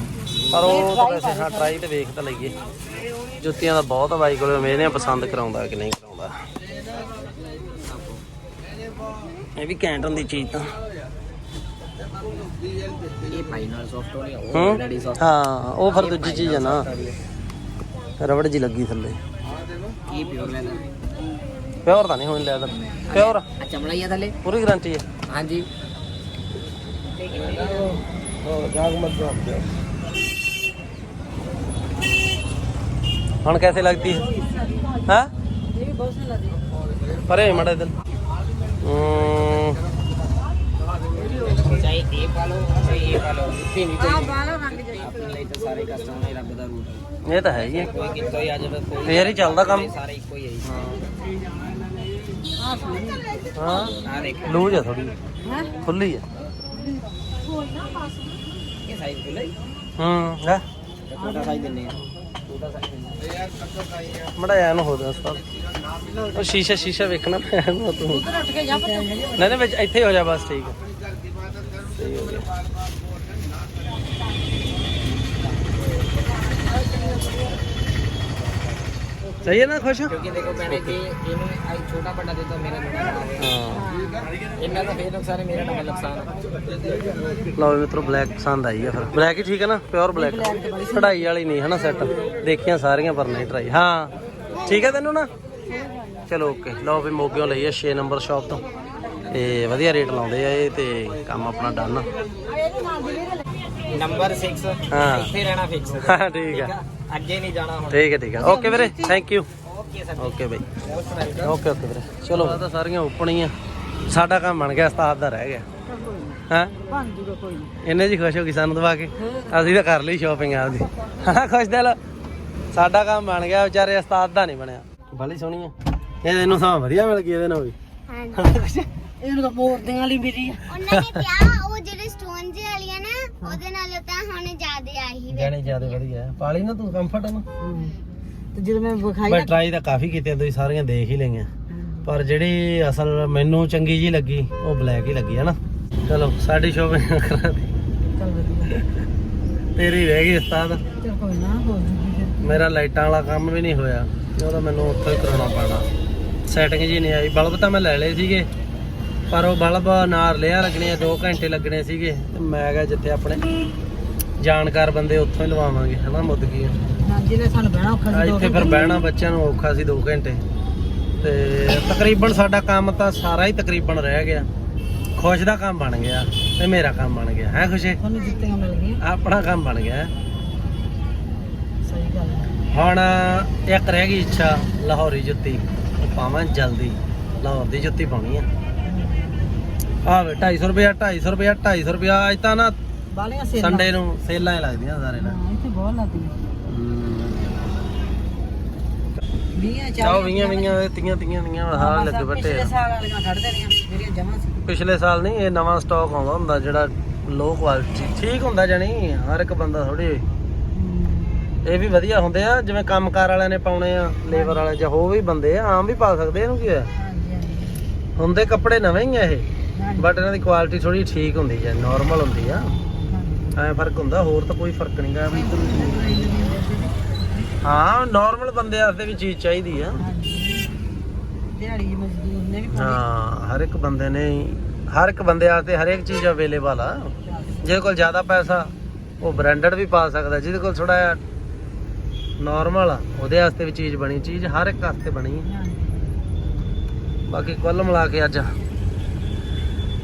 ਪਰ ਉਹ ਤਾਂ ਵੈਸੇ ਹਾਂ ਟਰਾਈ ਤੇ ਵੇਖ ਤਾਂ ਲਈਏ। ਜੁੱਤੀਆਂ ਦਾ ਬਹੁਤ ਆ ਬਾਈ ਕੋਲ ਮੇਰੇ ਆ ਪਸੰਦ ਕਰਾਉਂਦਾ ਕਿ ਨਹੀਂ ਕਰਾਉਂਦਾ। ਇਹ ਵੀ ਘੈਂਟ ਹੁੰਦੀ ਚੀਜ਼ ਤਾਂ। ਇਹ ਪਾਈ ਨਾਲ ਸੌਫਟ ਹੋ ਗਿਆ ਉਹ ਹੂੰ? ਰੈਡੀ ਸੌਫਟ ਹਾਂ ਉਹ ਫਿਰ ਦੂਜੀ ਚੀਜ਼ ਆ ਨਾ। ਰਬੜ ਜੀ ਲੱਗੀ ਥੱਲੇ। ਇਹ ਪਿਓਰ ਲੈਦਰ ਪਿਓਰ ਤਾਂ ਨਹੀਂ ਹੋਣ ਲਿਆ ਤਾਂ ਪਿਓਰ ਆ ਚਮੜਾ ਹੀ ਆ ਥੱਲੇ ਪੂਰੀ ਗਾਰੰਟੀ ਹੈ ਹਾਂਜੀ ਹੁਣ कैसे लगती है हाँ ਇਹ ਵੀ ਬਹੁਤ ਸੋਹਣੀ ਲੱਗਦੀ परे मड़ा दिल ਚਾਹੇ ਇਹ ਪਾ ਲਓ ਚਾਹੇ ਇਹ ਪਾ ਲਓ ਇੱਥੇ ਨਹੀਂ ਆ ਕੋਈ ਬਾਲਾ ਰੰਗ ਜਾਈ ਆਪਣੇ ਲਈ ਤਾਂ ਸਾਰੇ ਕਸਟਮਰ ਨੇ ਰੱਬ ਦਾ ਰੂਪ ਇਹ ਤਾਂ ਹੈ ਹੀ ਹੈ। ਕੋਈ ਕਿਤੋਂ ਹੀ ਆ ਜਾਵੇ ਕੋਈ ਫੇਰ ਹੀ ਚੱਲਦਾ ਕੰਮ। ਸਾਰੇ ਇੱਕੋ ਹੀ ਹੈ ਜੀ। ਆ ਹਾਂ। ਆ ਦੇਖ। ਲੂਜ ਹੈ? ਥੋੜੀ ਹੈ ਖੁੱਲੀ ਹੈ ਇਹ ਸਾਈਜ਼ ਖੁੱਲਾ ਹੀ ਹੂੰ ਲੈ। ਛੋਟਾ ਸਾਈਜ਼ ਦਿੰਨੇ ਆ। ਛੋਟਾ ਸਾਈਜ਼ ਦਿੰਨੇ ਆ। ਮੜਾ ਐਨ ਹੋ ਜਾ ਉਸਤਾਦ। ਉਹ ਸ਼ੀਸ਼ਾ ਸ਼ੀਸ਼ਾ ਵੇਖਣਾ ਪੈਣਾ ਤੂੰ ਉਧਰ ਉੱਠ ਕੇ ਜਾ ਪਤਾ। ਨਹੀਂ ਨਹੀਂ ਵਿੱਚ ਇੱਥੇ ਹੋ ਜਾ ਬਸ ਠੀਕ ਹੈ ਖੁਸ਼? ਕਿਉਂਕਿ ਦੇਖੋ ਭੈਣੇ ਜੇ ਇਹਨੂੰ ਆਈ ਛੋਟਾ ਵੱਡਾ ਦੇ ਤਾਂ ਮੇਰਾ ਬੜਾ ਹਾਂ ਇਹਨਾਂ ਦਾ ਫੇਰ ਨੁਕਸਾਨ ਹੈ ਮੇਰਾ ਡਬਲ ਨੁਕਸਾਨ ਹੈ। ਲਓ ਮਿੱਤਰੋ ਬਲੈਕ ਪਸੰਦ ਆਈ ਆ ਫਿਰ। ਬਲੈਕ ਹੀ ਠੀਕ ਹੈ ਨਾ ਪਿਓਰ ਬਲੈਕ ਕਢਾਈ ਵਾਲੀ ਨਹੀਂ ਹੈ ਨਾ ਸੈੱਟ ਦੇਖੀਆਂ ਸਾਰੀਆਂ ਪਰ ਨਹੀਂ ਟਰਾਈ। ਹਾਂ। ਠੀਕ ਹੈ ਤੈਨੂੰ ਨਾ? ਚਲੋ ਓਕੇ ਲਓ ਵੀ ਮੋਗਿਓ ਲਈ ਆ 6 ਨੰਬਰ ਸ਼ਾਪ ਤੋਂ। ਤੇ ਵਧੀਆ ਰੇਟ ਲਾਉਂਦੇ ਆ ਇਹ ਤੇ ਕੰਮ ਆਪਣਾ ਡਨ। ਨੰਬਰ 6 ਹਾਂ। ਇੱਥੇ ਰਹਿਣਾ ਫਿਕਸ ਹਾਂ ਠੀਕ ਆ। ਅੱਗੇ ਨਹੀਂ ਜਾਣਾ ਹੁਣ। ਠੀਕ ਹੈ ਠੀਕ ਹੈ ਓਕੇ ਵੀਰੇ thank you okay sir okay bye. Most welcome okay okay ਵੀਰੇ। ਚਲੋ ਆ ਤਾਂ ਸਾਰੀਆਂ ਓਪਨ ਹੀ ਆ ਸਾਡਾ ਕੰਮ ਬਣ ਗਿਆ ਉਸਤਾਦ ਦਾ ਰਹਿ ਗਿਆ। ਹਾਂ? ਬਣ ਜੂਗਾ ਕੋਈ ਨਹੀਂ ਇੰਨੇ ਜੀ ਖੁਸ਼ ਹੋ ਗਈ ਸਾਨੂੰ ਦਵਾ ਕੇ। ਅਸੀਂ ਤਾਂ ਕਰ ਲਈ ਸ਼ਾਪਿੰਗ ਆਪਦੀ। ਹਾਂ ਖੁਸ਼ ਦਿਲ। ਸਾਡਾ ਕੰਮ ਬਣ ਗਿਆ ਵਿਚਾਰੇ ਉਸਤਾਦ ਦਾ ਨਹੀਂ ਬਣਿਆ। ਬੜੀ ਸੋਹਣੀ ਆ। ਇਹ ਤੈਨੂੰ ਸਮਾਂ ਵਧੀਆ ਮਿਲ ਗਈ ਇਹਦੇ ਨਾਲ ਵੀ। ਹਾਂਜੀ। ਇਹਨੂੰ ਤਾਂ ਮੋਰਦਿਆਂ ਵਾਲੀ ਮਿਲੀ ਆ। ਉਹਨਾਂ ਨੇ ਕਿਹਾ ਉਹ ਜਿਹੜੇ ਸਟੋਨ ਜਿਹੇ ਵਾਲੀਆਂ ਨਾ ਉਹਦੇ ਨਾਲ ਤਾਂ ਹੁਣ ਜ਼ਿਆਦਾ ਆਹੀ ਵੇ ਜਾਣੀ ਜ਼ਿਆਦਾ ਵਧੀਆ। ਹੈ। ਪਾਲੀ ਨਾ ਤੂੰ ਕੰਫਰਟ ਨਾ ਤੇ ਜਦੋਂ ਮੈਂ ਵਿਖਾਈ ਮੈਂ ਟਰਾਈ ਤਾਂ ਕਾਫੀ ਕੀਤੀਆਂ ਤੁਸੀਂ ਸਾਰੀਆਂ ਦੇਖ ਹੀ ਲਈਆਂ। ਪਰ ਜਿਹੜੀ ਅਸਲ ਮੈਨੂੰ ਚੰਗੀ ਜੀ ਲੱਗੀ ਉਹ ਬਲੈਕ ਹੀ ਲੱਗੀ ਹੈ ਨਾ ਚਲੋ ਸਾਡੀ ਸ਼ੋਪਿੰਗ ਕਰਾ ਦੀ ਚੱਲ ਵਧੀਆ। ਤੇਰੀ ਰਹਿ ਗਈ ਉਸਤਾਦ। ਚੱਲ ਕੋਈ ਨਾ ਹੋ ਜੂਗੀ ਫਿਰ। ਮੇਰਾ ਲਾਈਟਾਂ ਵਾਲਾ ਕੰਮ ਵੀ ਨਹੀਂ ਹੋਇਆ। ਉਹ ਤਾਂ ਮੈਨੂੰ ਉੱਥੋਂ ਹੀ ਕਰਾਉਣਾ ਪੈਣਾ। ਸੈਟਿੰਗ ਜੀ ਨਹੀਂ ਆਈ। ਬਲਬ ਤਾਂ ਮੈਂ ਲੈ ਲਏ ਸੀਗੇ। ਪਰ ਉਹ ਬਲਬ ਨਾਲ ਲਿਆ ਲੱਗਣੇ ਆ 2 ਘੰਟੇ ਲੱਗਣੇ ਸੀਗੇ। ਤੇ ਮੈਂ ਕਿਹਾ ਜਿੱਥੇ ਆਪਣੇ ਜਾਣਕਾਰ ਬੰਦੇ ਉੱਥੋਂ ਹੀ ਲਵਾਵਾਂਗੇ ਹਨਾ ਮੁੱਦਗੀ ਹਾਂ ਜਿਹਨੇ ਸਾਨੂੰ ਬਹਿਣਾ ਔਖਾ ਸੀ ਇੱਥੇ ਫਿਰ ਬਹਿਣਾ ਬੱਚਿਆਂ ਨੂੰ ਔਖਾ ਸੀ 2 ਘੰਟੇ। ਤੇ ਤਕਰੀਬਨ ਸਾਡਾ ਕੰਮ ਤਾਂ ਸਾਰਾ ਹੀ ਤਕਰੀਬਨ ਰਹਿ ਗਿਆ। ਖੁਸ਼ ਦਾ ਕੰਮ ਬਣ ਗਿਆ ਤੇ ਮੇਰਾ ਕੰਮ ਬਣ ਗਿਆ ਹੈ ਖੁਸ਼ੇ? ਤੁਹਾਨੂੰ ਜੁੱਤੀਆਂ ਮਿਲ ਗਈਆਂ? ਆਪਣਾ ਕੰਮ ਬਣ ਗਿਆ। ਸਹੀ ਗੱਲ ਹੁਣ ਇੱਕ ਰਹਿ ਗਈ ਇੱਛਾ ਲਾਹੌਰੀ ਜੁੱਤੀ। ਪਾਵਾਂ ਜਲਦੀ ਲਾਹੌਰ ਦੀ ਜੁੱਤੀ ਪਾਉਣੀ ਆ। ਆਵੇ 250 ਰੁਪਿਆ 250 ਰੁਪਿਆ 250 ਰੁਪਿਆ ਅੱਜ ਤਾਂ ਨਾ ਬਾਲੀਆਂ ਸੇਲਾਂ। ਸੰਡੇ ਨੂੰ ਸੇਲਾਂ ਹੀ ਲੱਗਦੀਆਂ ਸਾਰੇ ਨਾਲ। ਹਾਂ ਇੱਥੇ ਬਹੁਤ ਲੱਗਦੀਆਂ। 20 ਚਾਹ ਵੀਆਂ ਵੀਆਂ ਤੀਆਂ ਤੀਆਂ ਤੀਆਂ ਹਾਲ ਲੱਗੇ ਬੱਟੇ। ਪਿਛਲੇ ਸਾਲ ਵਾਲੀਆਂ ਕੱਢ ਦੇਣੀਆਂ ਜਿਹੜੀਆਂ ਜਮਾ ਸੀ। ਪਿਛਲੇ ਸਾਲ ਨਹੀਂ ਇਹ ਨਵਾਂ ਸਟਾਕ ਆਉਂਦਾ ਹੁੰਦਾ ਜਿਹੜਾ ਲੋ ਕੁਆਲਿਟੀ ਠੀਕ ਹੁੰਦਾ ਜਾਨੀ ਹਰ ਇੱਕ ਬੰਦਾ ਥੋੜੀ ਇਹ ਵੀ ਵਧੀਆ ਹੁੰਦੇ ਆ ਜਿਵੇਂ ਕੰਮਕਾਰ ਵਾਲਿਆਂ ਨੇ ਪਾਉਣੇ ਆ ਲੇਬਰ ਵਾਲੇ ਜਾਂ ਹੋ ਵੀ ਬੰਦੇ ਆ ਆਮ ਵੀ ਪਾ ਸਕਦੇ ਆ, ਇਹਨੂੰ ਕੀ ਹਾਂਜੀ। ਹੁੰਦੇ ਕੱਪੜੇ ਨਵੇਂ ਹੀ ਆ ਇਹ। ਬਟ ਇਹਨਾਂ ਦੀ ਕੁਆਲਿਟੀ ਥੋੜੀ ਠੀਕ ਹੁੰਦੀ ਜਾਂ ਨਾਰਮਲ ਹੁੰਦੀ ਆ। ਐ ਫ਼ਰਕ ਹੁੰਦਾ ਹੋਰ ਤਾਂ ਕੋਈ ਫ਼ਰਕ ਨਹੀਂਗਾ ਵੀ ਹਾਂ ਨਾਰਮਲ ਬੰਦੇ ਵਾਸਤੇ ਵੀ ਚੀਜ਼ ਚਾਹੀਦੀ ਆ। ਹਾਂਜੀ। ਦਿਹਾੜੀ ਮਜ਼ਦੂਰ ਨੇ ਵੀ ਪਾਉਣੀ ਹਾਂ ਹਰ ਇੱਕ ਬੰਦੇ ਨੇ ਹਰ ਇੱਕ ਬੰਦੇ ਵਾਸਤੇ ਹਰੇਕ ਚੀਜ਼ ਅਵੇਲੇਬਲ ਆ। ਜਿਹਦੇ ਕੋਲ ਜ਼ਿਆਦਾ ਪੈਸਾ ਉਹ ਬ੍ਰਾਂਡਡ ਵੀ ਪਾ ਸਕਦਾ ਜਿਹਦੇ ਕੋਲ ਥੋੜਾ ਜਿਹਾ ਨਾਰਮਲ ਆ ਉਹਦੇ ਵਾਸਤੇ ਵੀ ਚੀਜ਼ ਬਣੀ ਚੀਜ਼ ਹਰ ਇੱਕ ਵਾਸਤੇ ਬਣੀ। ਹੈ ਬਾਕੀ ਕੁੱਲ ਮਿਲਾ ਕੇ ਅੱਜ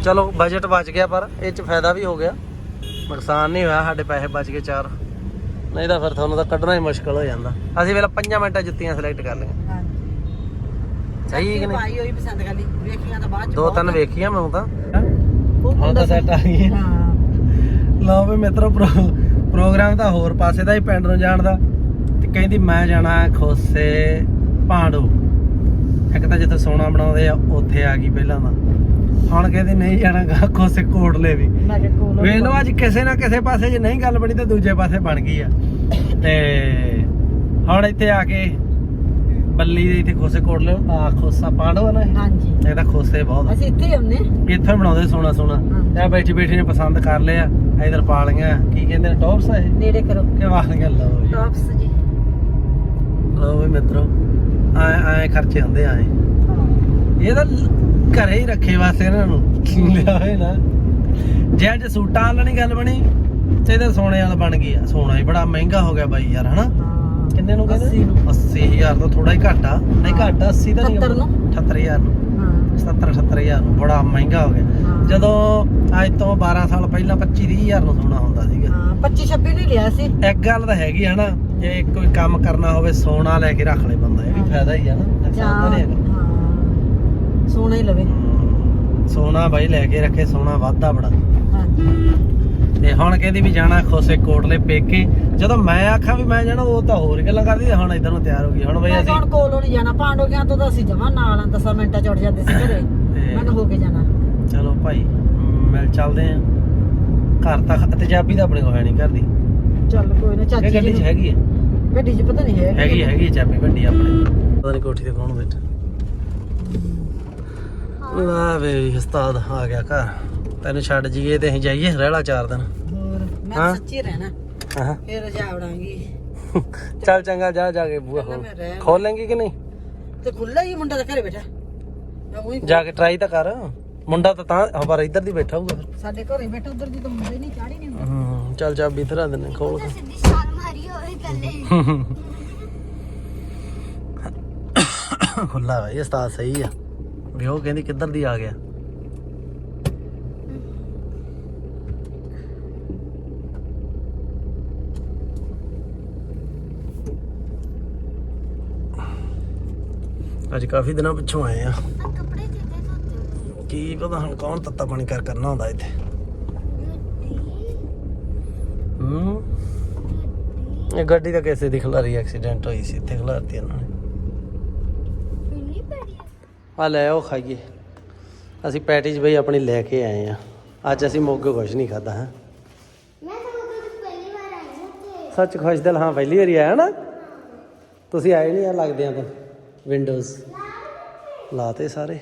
ਚਲੋ ਬਜਟ ਬਚ ਗਿਆ ਪਰ ਇਹ ਚ ਫਾਇਦਾ ਵੀ ਹੋ ਗਿਆ। ਨੁਕਸਾਨ ਨਹੀਂ ਹੋਇਆ ਸਾਡੇ ਪੈਸੇ ਬਚ ਗਏ ਚਾਰ। ਨਹੀਂ ਤਾਂ ਫਿਰ ਤੁਹਾਨੂੰ ਤਾਂ ਕੱਢਣਾ ਹੀ ਮੁਸ਼ਕਲ ਹੋ ਜਾਂਦਾ। ਅਸੀਂ ਵੇਲੇ 5 ਮਿੰਟਾਂ ਜੁੱਤੀਆਂ ਸਿਲੈਕਟ ਕਰ ਲਈਆਂ। ਸਹੀ ਹੈ ਕਿ ਨਹੀਂ? ਭਾਈ ਹੋਈ ਪਸੰਦ ਕਰ ਲਈ। ਵੇਖੀਆਂ ਤਾਂ ਬਾਅਦ ਚ ਦੋ ਤਿੰਨ ਵੇਖੀਆਂ ਮੈਂ ਤਾਂ। ਉਹ ਹੁਣ ਤਾਂ ਸੈੱਟ ਆ ਗਈ ਹਾਂ। ਲਓ ਵੀ ਮਿੱਤਰੋ ਪ੍ਰੋ- ਪ੍ਰੋਗਰਾਮ ਤਾਂ ਹੋਰ ਪਾਸੇ ਦਾ ਹੀ ਪਿੰਡ ਨੂੰ ਜਾਣ ਦਾ। ਤੇ ਕਹਿੰਦੀ ਮੈਂ ਜਾਣਾ ਖੋਸੇ ਪਾਂਡੋ ਇੱਕ ਤਾਂ ਜਿੱਥੇ ਸੋਨਾ ਬਣਾਉਂਦੇ ਆ ਉੱਥੇ ਆ ਗਈ ਪਹਿਲਾਂ ਤਾਂ। ਹੁਣ ਕਹਿੰਦੀ ਨਹੀਂ ਜਾਣਾ ਗਾ ਖੋਸੇ ਕੋਟਲੇ ਵੀ। ਮੈਂ ਕਿਹਾ ਕੋਲ ਵੇਖ ਲਓ ਅੱਜ ਕਿਸੇ ਨਾ ਕਿਸੇ ਪਾਸੇ ਜੇ ਨਹੀਂ ਗੱਲ ਬਣੀ ਤਾਂ ਦੂਜੇ ਪਾਸੇ ਬਣ ਗਈ ਆ। ਤੇ ਹੁਣ ਇੱਥੇ ਆ ਕੇ ਬੱਲੀ ਦੇ ਇੱਥੇ ਖੋਸੇ ਕੋਟਲੇ ਆ ਖੋਸਾ ਆ ਨਾ ਇਹ? ਹਾਂਜੀ। ਇਹ ਤਾਂ ਖੋਸੇ ਬਹੁਤ ਆ। ਅਸੀਂ ਇੱਥੇ ਹੀ ਹੁੰਨੇ ਇੱਥੇ ਬਣਾਉਂਦੇ ਸੋਨਾ ਸੋਨਾ ਹਾਂ। ਇਹ ਬੈਠੀ ਬੈਠੀ ਨੇ ਪਸੰਦ ਕਰ ਲਿਆ। ਇਧਰ ਪਾ ਲਈਆਂ। ਕੀ ਕਹਿੰਦੇ ਨੇ ਟੌਪਸ ਆ ਇਹ? ਨੇੜੇ ਕਰੋ। ਕਿ ਵਾਲੀਆਂ ਲਓ ਜੀ। ਟੌਪਸ ਜੀ। ਲਓ ਵੀ ਮਿੱਤਰੋ। ਆਏ ਆਏ ਖਰਚੇ ਹੁੰਦੇ ਆਏ ਹਾਂ ਇਹ। ਤਾਂ ਲ- ਘਰੇ ਹੀ ਰੱਖੇ ਵਾਸਤੇ ਇਹਨਾਂ ਨੂੰ। ਲਿਆ ਹੋਏ ਨਾ। ਜੇ ਅੱਜ ਸੂਟਾਂ ਵਾਲੀ ਨਹੀਂ ਗੱਲ ਬਣੀ। ਤੇ ਇਹਦੇ ਸੋਨੇ ਵਾਲਾ ਬਣ ਗਿਆ ਸੋਨਾ ਹੀ ਬੜਾ ਮਹਿੰਗਾ ਹੋ ਗਿਆ ਬਾਈ ਯਾਰ ਹਨਾ? ਕਿੰਨੇ ਨੂੰ ਕਹਿੰਦੇ? 80 ਨੂੰ। 80000 ਤੋਂ ਥੋੜਾ ਹੀ ਘੱਟ ਆ। ਨਹੀਂ ਘੱਟ ਆ 80 ਤਾਂ ਨਹੀਂ 70 ਨੂੰ। 78000 ਨੂੰ। ਹਾਂ। 77 78000 ਨੂੰ। ਬੜਾ ਮਹਿੰਗਾ ਹੋ ਗਿਆ। ਜਦੋਂ ਅੱਜ ਤੋਂ 12 ਸਾਲ ਪਹਿਲਾਂ 25 30000 ਨੂੰ ਸੋਨਾ ਹੁੰਦਾ ਸੀਗਾ। ਹਾਂ 25 26 ਨੂੰ ਲਿਆ ਸੀ। ਇੱਕ ਗੱਲ ਤਾਂ ਹੈਗੀ ਹੈ ਨਾ ਜੇ ਕੋਈ ਕੰਮ ਕਰਨਾ ਹੋਵੇ ਸੋਨਾ ਲੈ ਕੇ ਰੱਖ ਲੈ ਬੰਦਾ ਇਹ ਵੀ ਫਾਇਦਾ ਹੀ ਆ ਨਾ ਨੁਕਸਾਨ ਤਾਂ ਨਹੀਂ ਹੈਗਾ। ਸੋਨਾ ਹੀ ਲਵੇ। ਸੋਨਾ ਬਾਈ ਲੈ ਕੇ ਰੱਖੇ ਸੋਨਾ ਵਾਧਾ ਬੜਾ। ਤੇ ਹੁਣ ਕਹਿੰਦੀ ਵੀ ਜਾਣਾ ਖੋਸੇ ਕੋਟਲੇ ਪੇਕੇ। ਜਦੋਂ ਮੈਂ ਆਖਾਂ ਵੀ ਮੈਂ ਜਾਣਾ ਉਹ ਤਾਂ ਹੋਰ ਗੱਲਾਂ ਕਰਦੀ ਤੇ ਹੁਣ ਇਧਰ ਨੂੰ ਤਿਆਰ ਹੋ ਗਈ। ਹੁਣ ਬਈ ਅਸੀਂ ਹੁਣ ਕੋਲੋਂ ਨਹੀਂ ਜਾਣਾ। ਪਾਂਡੋ ਗਿਆ ਤੋਂ ਤਾਂ ਅਸੀਂ ਜਮਾ ਨਾਲ 10 ਮਿੰਟਾਂ ਚ ਉੱਠ ਜਾਂਦੇ ਸੀ ਘਰੇ। ਤੇ ਮੈਂ ਹੋ ਕੇ ਜਾਣਾ। ਚਲੋ ਭਾਈ ਮਿਲ ਚੱਲਦੇ ਆ ਘਰ ਤੱਕ ਤੇਜ਼ਾਬੀ ਤਾਂ ਆਪਣੇ ਕੋਲ ਹੈ ਨਹੀਂ ਘਰ ਦੀ। ਚੱਲ ਕੋਈ ਨਾ ਚਾਚੀ ਗੱਡੀ 'ਚ ਹੈਗੀ ਹੈ। ਗੱਡੀ 'ਚ ਪਤਾ ਨਹੀਂ ਹੈ ਹੈਗੀ ਹੈਗੀ ਚਾਬੀ ਵੱਡੀ ਆਪਣੇ। ਪਤਾ ਨਹੀਂ ਕੋਠੀ ਤੇ ਕੌਣ ਬੈਠਾ। ਲਾ ਵੇ ਉਸਤਾਦ ਆ ਗਿਆ ਘਰ। ਤੈਨੂੰ ਛੱਡ ਜੀਏ ਤੇ ਅਸੀਂ ਜਾਈਏ ਰਹਿਲਾ ਚਾਰ ਦਿਨ। ਹੋਰ ਮੈਂ ਹਾਂ? ਸੱਚੀ ਰਹਿਣਾ। ਹਾਂ। ਫੇਰ ਜਾਵੜਾਂਗੀ ਚੱਲ ਚੰਗਾ ਜਾ ਜਾ ਕੇ ਬੂਆ ਖੋਲੇਂਗੀ ਕਿ ਨਹੀਂ? ਤੇ ਖੁੱਲਾ ਹੀ ਮੁੰਡਾ ਤਾਂ ਘਰੇ ਬੈਠਾ। ਜਾ ਕੇ ਟਰਾਈ ਤਾਂ ਕਰ। ਮੁੰਡਾ ਤਾਂ ਤਾਂ ਹਵਾਰ ਇੱਧਰ ਦੀ ਬੈਠਾ ਹੋਊਗਾ ਫਿਰ। ਸਾਡੇ ਘਰੇ ਬੈਠਾ ਉਧਰ ਦੀ ਤਾਂ ਮੁੰਡਾ ਹੀ ਨਹੀਂ ਚਾੜੀ ਨਹੀਂ ਹੁੰਦਾ। ਹੂੰ ਚੱਲ ਚਾਬੀ ਧਰਾ ਦਿੰਨੇ ਖੋਲ ਕੇ। ਸਿੱਧੀ ਛਾਲ ਮਾਰੀ ਹੋਵੇ ਥੱਲੇ। ਖੁੱਲਾ ਵਾ ਇਹ ਉਸਤਾਦ ਸਹੀ ਆ। ਵੀ ਉਹ ਕਹਿੰਦੀ ਕਿੱਧਰ ਦੀ ਆ ਗਿਆ? ਅੱਜ ਕਾਫੀ ਦਿਨਾਂ ਪਿੱਛੋਂ ਆਏ ਆ। ਕੀ ਪਤਾ ਹੁਣ ਕੌਣ ਤੱਤਾ ਪਾਣੀ ਕਰ ਕਰਨਾ ਹੁੰਦਾ ਇੱਥੇ। ਇਹ ਗੱਡੀ ਦਾ ਕਿਸੇ ਦੀ ਖਲਾਰੀ ਐਕਸੀਡੈਂਟ ਹੋਈ ਸੀ ਇੱਥੇ ਖਲਾਰਤੀ ਇਹਨਾਂ ਨੇ। ਆ ਲੈ ਆਓ ਖਾਈਏ ਅਸੀਂ ਪੈਟੀਜ ਬਈ ਆਪਣੀ ਲੈ ਕੇ ਆਏ ਆ। ਅੱਜ ਅਸੀਂ ਮੋਗੇ ਕੁਛ ਨਹੀਂ ਖਾਦਾ ਹੈ। ਮੈਂ ਤਾਂ ਉਦੋਂ ਪਹਿਲੀ ਵਾਰ ਆਈ ਹਾਂ ਤੇ ਸੱਚ ਖੁਸ਼ ਦਿਲ ਹਾਂ ਪਹਿਲੀ ਵਾਰੀ ਆਇਆ ਨਾ? ਤੁਸੀਂ ਆਏ ਨਹੀਂ ਆ ਲੱਗਦੇ ਆ ਤਾਂ? ਵਿੰਡੋਜ਼ ਲਾਤੇ ਸਾਰੇ?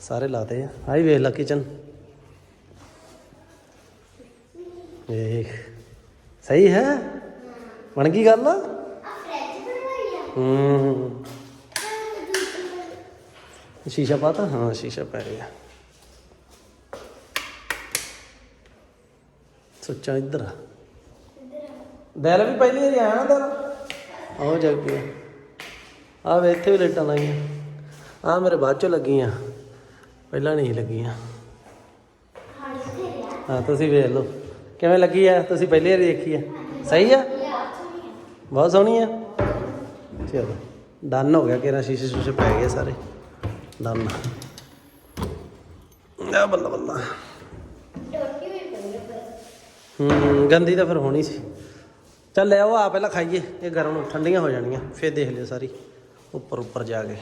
ਸਾਰੇ ਲਾਤੇ ਆ। ਆਈ ਵੇਖ ਲਾ ਕਿਚਨ ਵੇਖ। ਸਹੀ ਹੈ? ਬਣ ਗਈ ਗੱਲ? ਹੂੰ। ਸ਼ੀਸ਼ਾ ਪਾਤਾ? ਹਾਂ, ਸ਼ੀਸ਼ਾ ਪੈ ਗਿਆ। ਸੁੱਚਾ ਇੱਧਰ ਆ। ਦਿਲ ਵੀ ਪਹਿਲੀ ਵਾਰੀ ਆਇਆ ਨਾ ਦਿਲ ਆਹ ਜਗ ਪਿਆ ਆ ਵੇ, ਇੱਥੇ ਵੀ ਲੇਟਾਂ ਲਾਈਆਂ। ਆ ਮੇਰੇ ਬਾਅਦ ਚੋਂ ਲੱਗੀਆਂ। ਪਹਿਲਾਂ ਨਹੀਂ ਲੱਗੀਆਂ। ਹਾਂ, ਤੁਸੀਂ ਵੇਖ ਲਓ। ਕਿਵੇਂ ਲੱਗੀ ਆ? ਤੁਸੀਂ ਪਹਿਲੀ ਵਾਰੀ ਦੇਖੀ ਆ? ਸਹੀ ਆ? ਬਹੁਤ ਸੋਹਣੀ ਆ। ਚਲੋ, ਡਨ ਹੋ ਗਿਆ, ਕਿਹੜਾ ਸ਼ੀਸ਼ੇ ਸ਼ੂਸ਼ੇ ਪੈ ਗਏ ਸਾਰੇ। ਡਨ ਆ ਬੱਲਾ ਬੱਲਾ। ਟੋਟੀ ਵੀ ਪਈ ਆ ਪਰ ਹੂੰ, ਗੰਦੀ ਤਾਂ ਫਿਰ ਹੋਣੀ ਸੀ। ਚੱਲ ਲੈ ਆਓ ਆ ਪਹਿਲਾਂ ਖਾਈਏ। ਇਹ ਗਰਮ ਠੰਡੀਆਂ ਹੋ ਜਾਣੀਆਂ, ਫਿਰ ਦੇਖ ਲਿਓ ਸਾਰੀ। ਉੱਪਰ ਉੱਪਰ ਜਾ ਕੇ।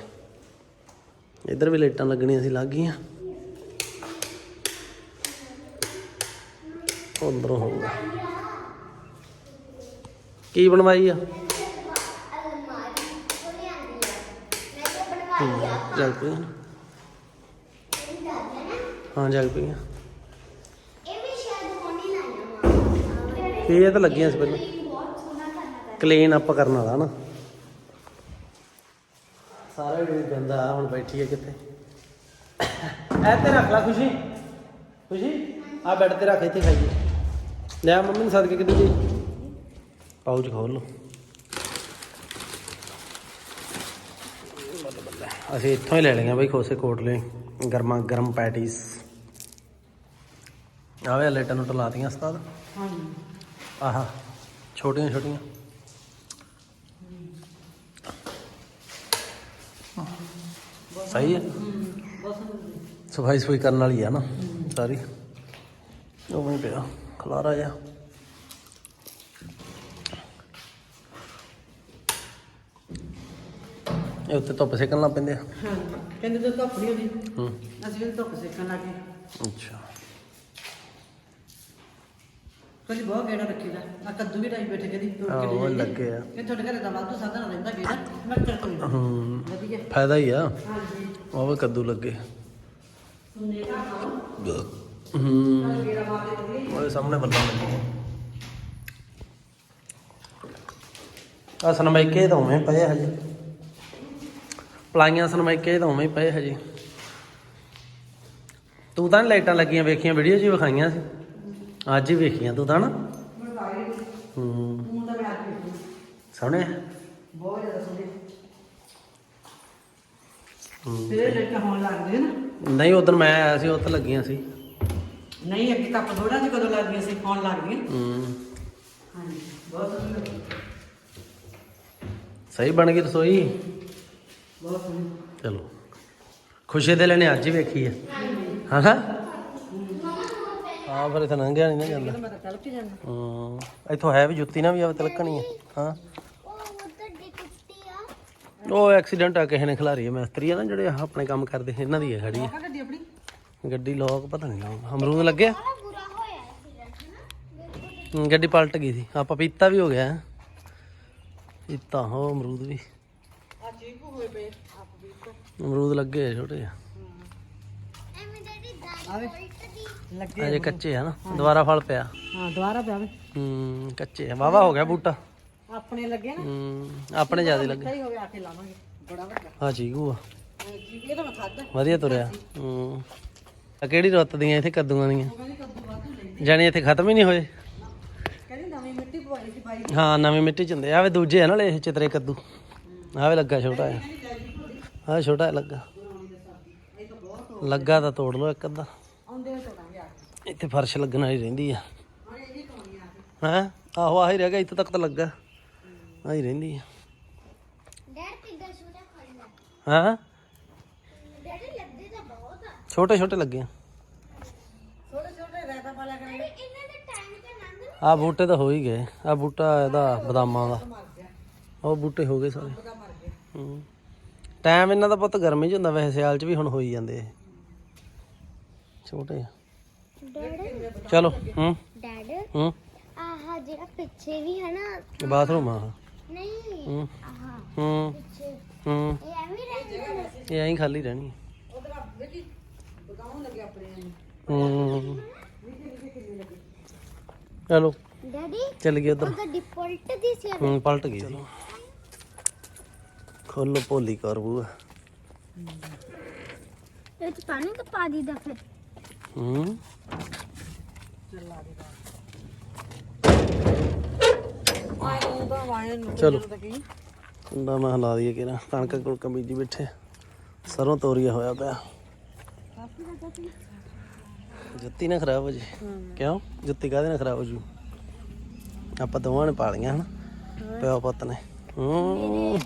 ਇੱਧਰ ਵੀ ਲਾਈਟਾਂ ਲੱਗਣੀਆਂ ਸੀ, ਲੱਗ ਗਈਆਂ। ਅੰਦਰੋਂ ਹੋਊਗਾ। ਕੀ ਬਣਵਾਈ ਆ ਅਲਮਾਰੀ ਉਹ ਲਿਆਂਦੀ ਆ ਮੈਂ ਤਾਂ ਆ ਜਗ ਪਈ ਹਾਂ ਜਗ ਪਈ ਆ। ਵੀ ਇਹ ਤਾਂ ਲੱਗੀਆਂ ਸੀ ਪਹਿਲਾਂ। ਕਲੀਨ ਅਪ ਕਰਨ ਵਾਲਾ ਨਾ। ਸਾਰਾ ਵੀ ਗੰਦਾ ਆ, ਹੁਣ ਬੈਠੀ ਹੈ ਕਿੱਥੇ? ਐ ਤੇ ਰੱਖ ਲੈ ਖੁਸ਼ੀ। ਖੁਸ਼ੀ ਆ ਬੈੱਡ ਤੇ ਰੱਖ ਇੱਥੇ ਖਾਈਏ। ਲੈ ਮੰਮੀ ਨੂੰ ਸਦਕੇ ਕਿੱਥੇ ਜੀ ਪਾਉਚ ਖੋਲ ਲਓ। ਬੱਲੇ ਬੱਲੇ। ਅਸੀਂ ਇੱਥੋਂ ਹੀ ਲੈ ਲਈਆਂ ਬਈ ਖੋਸੇ ਕੋਟਲੇ ਗਰਮਾ ਗਰਮ ਪੈਟੀਸ। ਆਵੇ ਲੈਟਾਂ ਨੂੰ ਟਲਾਤੀਆਂ ਉਸਤਾਦ। ਹਾਂਜੀ। ਆਹਾ ਛੋਟੀਆਂ ਛੋਟੀਆਂ। ਸਹੀ ਹੈ। ਸਫ਼ਾਈ ਸਫ਼ਾਈ ਕਰਨ ਵਾਲੀ ਆ ਨਾ ਸਾਰੀ। ਉਵੇਂ ਹੀ ਪਿਆ ਖਲਾਰਾ ਜਾ ਇਹ ਉੱਤੇ ਧੁੱਪ ਸੇਕਣ ਲੱਗ ਪੈਂਦੇ ਆ। ਹਾਂ ਕਹਿੰਦੇ ਤਾਂ ਧੁੱਪ ਨਹੀਂ ਹੁੰਦੀ ਹੂੰ। ਅਸੀਂ ਵੀ ਧੁੱਪ ਸੇਕਣ ਲੱਗੇ ਅੱਛਾ। ਕਦੀ ਬਹੁਤ ਗੇੜਾ ਰੱਖੀਦਾ ਆ ਕੱਦੂ ਵੀ ਟਾਈ ਬੈਠੇ ਕਦੀ ਤੋੜ ਆਹ, ਕੇ ਉਹ ਲੈ। ਲੱਗੇ ਆ। ਇਹ ਤੁਹਾਡੇ ਘਰੇ ਦਾ ਵਾਧੂ ਸਾਧਨ ਰਹਿੰਦਾ ਗੇੜਾ ਮੈਂ ਚੱਲ ਕੋਈ ਨਾ। ਹੂੰ ਵਧੀਆ। ਫਾਇਦਾ ਹੀ ਆ। ਹਾਂਜੀ। ਉਹ ਵੀ ਕੱਦੂ ਲੱਗੇ। ਸੁਣਨੇ ਦਾ ਖਾਓ ਹੂੰ। ਗੇੜਾ ਮਾਰਦੇ ਵਧੀਆ ਉਹਦੇ ਸਾਹਮਣੇ ਬੱਲਾਂ ਲੱਗੀਆਂ ਆ ਸਨਮਾਈਕੇ ਤਾਂ ਉਵੇਂ ਪਏ ਹਜੇ। ਪਲਾਈਆਂ ਸਨਮਾਈਕੇ ਤਾਂ ਉਵੇਂ ਹੀ ਪਏ ਹਜੇ। ਤੂੰ ਤਾਂ ਲਾਈਟਾਂ ਲੱਗੀਆਂ ਵੇਖੀਆਂ ਵੀਡੀਓ 'ਚ ਹੀ ਵਿਖਾਈਆਂ ਸੀ। ਅੱਜ ਹੀ ਵੇਖੀਆਂ ਤੂੰ ਤਾਂ ਨਾ। ਹੂੰ। ਤਾਂ ਸੋਹਣੇ ਬਹੁਤ ਜ਼ਿਆਦਾ ਸੋਹਣੇ। ਹੂੰ। ਤੇਰੇ ਲੱਗਾ ਹੋਣ ਲੱਗਦੇ ਨਾ। ਨਹੀਂ ਉਦੋਂ ਮੈਂ ਆਇਆ ਸੀ ਉੱਥੇ ਲੱਗੀਆਂ ਸੀ। ਨਹੀਂ ਅੱਗੇ ਕੱਪ ਥੋੜਾ ਜਿਹਾ ਕਦੋਂ ਲੱਗਦੀਆਂ ਸੀ ਹੋਣ ਲੱਗ ਗਈਆਂ। ਹੂੰ। ਹਾਂਜੀ ਬਹੁਤ ਸੋਹਣੀ ਸਹੀ ਬਣ ਗਈ ਰਸੋਈ। ਚਲੋ। ਖੁਸ਼ੀ ਦੇ ਲੈਣੇ ਅੱਜ ਹੀ ਵੇਖੀ ਹੈ ਹਾਂ। ਹਾਂ ਪਰ ਇਥੇ ਲੰਘਿਆ ਨਹੀਂ ਨਾ ਜਾਂਦਾ। ਮੈਂ ਤਾਂ ਹੂੰ ਇੱਥੋਂ ਹੈ ਵੀ ਜੁੱਤੀ ਨਾ ਵੀ ਆਵੇ ਤਿਲਕਣੀ ਹੈ ਹਾਂ। ਉਹ ਆ ਐਕਸੀਡੈਂਟ ਆ ਕਿਸੇ ਨੇ ਖਿਲਾਰੀ ਮਿਸਤਰੀ ਆ ਨਾ ਜਿਹੜੇ ਆਹ ਆਪਣੇ ਕੰਮ ਕਰਦੇ ਇਹਨਾਂ ਦੀ ਹੈ ਖੜੀ ਹੈ ਆ ਗੱਡੀ ਆਪਣੀ? ਗੱਡੀ ਲੋਕ ਪਤਾ ਨਹੀਂ ਲੋਕ ਅਮਰੂਦ ਲੱਗੇ ਆ? ਬੜਾ ਬੁਰਾ ਹੋਇਆ ਐਕਸੀਡੈਂਟ ਨਾ ਹੂੰ, ਗੱਡੀ ਪਲਟ ਗਈ ਸੀ। ਆ ਪਪੀਤਾ ਵੀ ਹੋ ਗਿਆ। ਪਪੀਤਾ ਹੋ ਅਮਰੂਦ ਵੀ। ਆ ਚੀਕੂ ਹੋਏ ਪਏ ਆਪ ਵੀ ਅਮਰੂਦ ਲੱਗੇ ਆ ਛੋਟੇ ਆ ਐਵੇਂ ਡੈਡੀ ਆਵੇ। ਦਾਈ ਦੀ ਲੱਗੇ ਅਜੇ ਕੱਚੇ ਆ ਨਾ ਦੁਬਾਰਾ ਫਲ ਪਿਆ। ਹਾਂ ਦੁਬਾਰਾ ਪਿਆਵੇ ਹੂੰ ਕੱਚੇ ਆ। ਵਾਵਾ ਹੋ ਗਿਆ ਬੂਟਾ। ਆਪਣੇ ਲੱਗੇ ਨਾ। ਹੂੰ ਆਪਣੇ ਜ਼ਿਆਦਾ ਲੱਗੇ। ਸਹੀ ਹੋਵੇ ਆ ਕੇ ਲਾਵਾਂਗੇ ਬੜਾ ਵੱਡਾ। ਹਾਂ ਚੀਕੂ ਆ। ਚੀਕੂ ਇਹ ਤਾਂ ਮੈਂ ਖਾਦਾ ਵਧੀਆ ਤੁਰਿਆ। ਹੂੰ। ਆ ਕਿਹੜੀ ਰੁੱਤ ਦੀਆਂ ਇੱਥੇ ਕੱਦੂਆਂ ਦੀਆਂ? ਉਹ ਕਹਿੰਦੀ ਕੱਦੂ ਵਾਧੂ ਲੈਂਦੀ ਜਾਣੀ ਇੱਥੇ ਖਤਮ ਹੀ ਨਹੀਂ ਹੋਏ। ਕਹਿੰਦੀ ਨਵੀਂ ਮਿੱਟੀ ਪਵਾਈ ਸੀ ਬਾਈ। ਹਾਂ ਨਵੀਂ ਮਿੱਟੀ ਚ ਹੁੰਦੇ ਆਵੇ ਦੂਜੇ ਆ ਨਾਲੇ ਇਹ ਚਿਤਰੇ ਕੱਦੂ। ਆਵੇ ਲੱਗਾ ਛੋਟਾ ਜਿਹਾ। ਆਹ ਛੋਟਾ ਜਿਹਾ ਲੱਗਾ। ਲੱਗਾ ਤਾਂ ਤੋੜ ਲਓ ਇੱਕ ਅੱਧਾ। ਇੱਥੇ ਫਰਸ਼ ਲੱਗਣ ਵਾਲੀ ਰਹਿੰਦੀ ਆ। ਹੈ? ਆਹੋ, ਆਹੀ ਰਹਿ ਗਿਆ, ਇੱਥੇ ਤੱਕ ਤਾਂ ਲੱਗਾ। ਆਹੀ ਰਹਿੰਦੀ ਆ। ਹਾਂ? ਛੋਟੇ ਛੋਟੇ ਲੱਗੇ ਆ। ਆ ਬੂਟੇ ਤਾਂ ਹੋ ਹੀ ਗਏ। ਆ ਬੂਟਾ ਇਹਦਾ ਬਦਾਮਾਂ ਦਾ। ਉਹ ਬੂਟੇ ਹੋ ਗਏ ਸਾਰੇ। ਹੂੰ। ਟਾਈਮ ਇਹਨਾਂ ਦਾ ਪੁੱਤ ਗਰਮੀ ਚ ਹੁੰਦਾ ਵੈਸੇ ਸਿਆਲ ਚ ਵੀ ਹੁਣ ਹੋਈ ਜਾਂਦੇ ਇਹ। ਛੋਟੇ ਆ। ਡੈਡ ਚਲੋ ਹੂੰ। ਡੈਡ ਹੂੰ। ਆਹ ਜਿਹੜਾ ਪਿੱਛੇ ਵੀ ਹੈ ਨਾ। ਇਹ ਬਾਥਰੂਮ ਆ ਨਹੀਂ ਹੂੰ। ਆਹ ਹੂੰ। ਪਿੱਛੇ। ਹੂੰ। ਇਹ ਐਵੇਂ ਰਹਿੰਦੇ ਨੇ ਇਹ ਐਂ ਖਾਲੀ ਰਹਿਣੀ ਨੂੰ। ਹੂੰ। ਚਲੋ। ਡੈਡੀ ਚੱਲ ਗਏ ਉਧਰ। ਸੀ ਹੂੰ ਪਲਟ ਗਈ ਸੀ। ਖੋਲੋ ਭੋਲੀ ਕਰ ਬੂਆ। ਇਹ ਚ ਪਾਣੀ ਤਾਂ ਪਾ ਦੀਦਾ ਫਿਰ? ਹੂੰ। ਚੱਲਾ। ਦੇ ਕੁੰਡਾ ਮੈਂ ਹਿਲਾ ਦਈਏ ਕਿਰਾ ਕਣਕ ਕੋਲ ਬੀਜੀ ਬੈਠੇ। ਸਰੋਂ ਤੋਰੀਆ ਹੋਇਆ ਪਿਆ। ਜੁੱਤੀ ਨਾ ਖਰਾਬ ਹੋ ਜੇ। ਕਿਉਂ? ਜੁੱਤੀ ਕਾਹਦੇ ਨਾਲ ਖਰਾਬ ਹੋ ਜੂ? ਆਪਾਂ ਦੋਵਾਂ ਨੇ ਪਾਲੀਆਂ ਹਨ ਪਿਓ ਪੁੱਤ ਨੇ। ਹੂੰ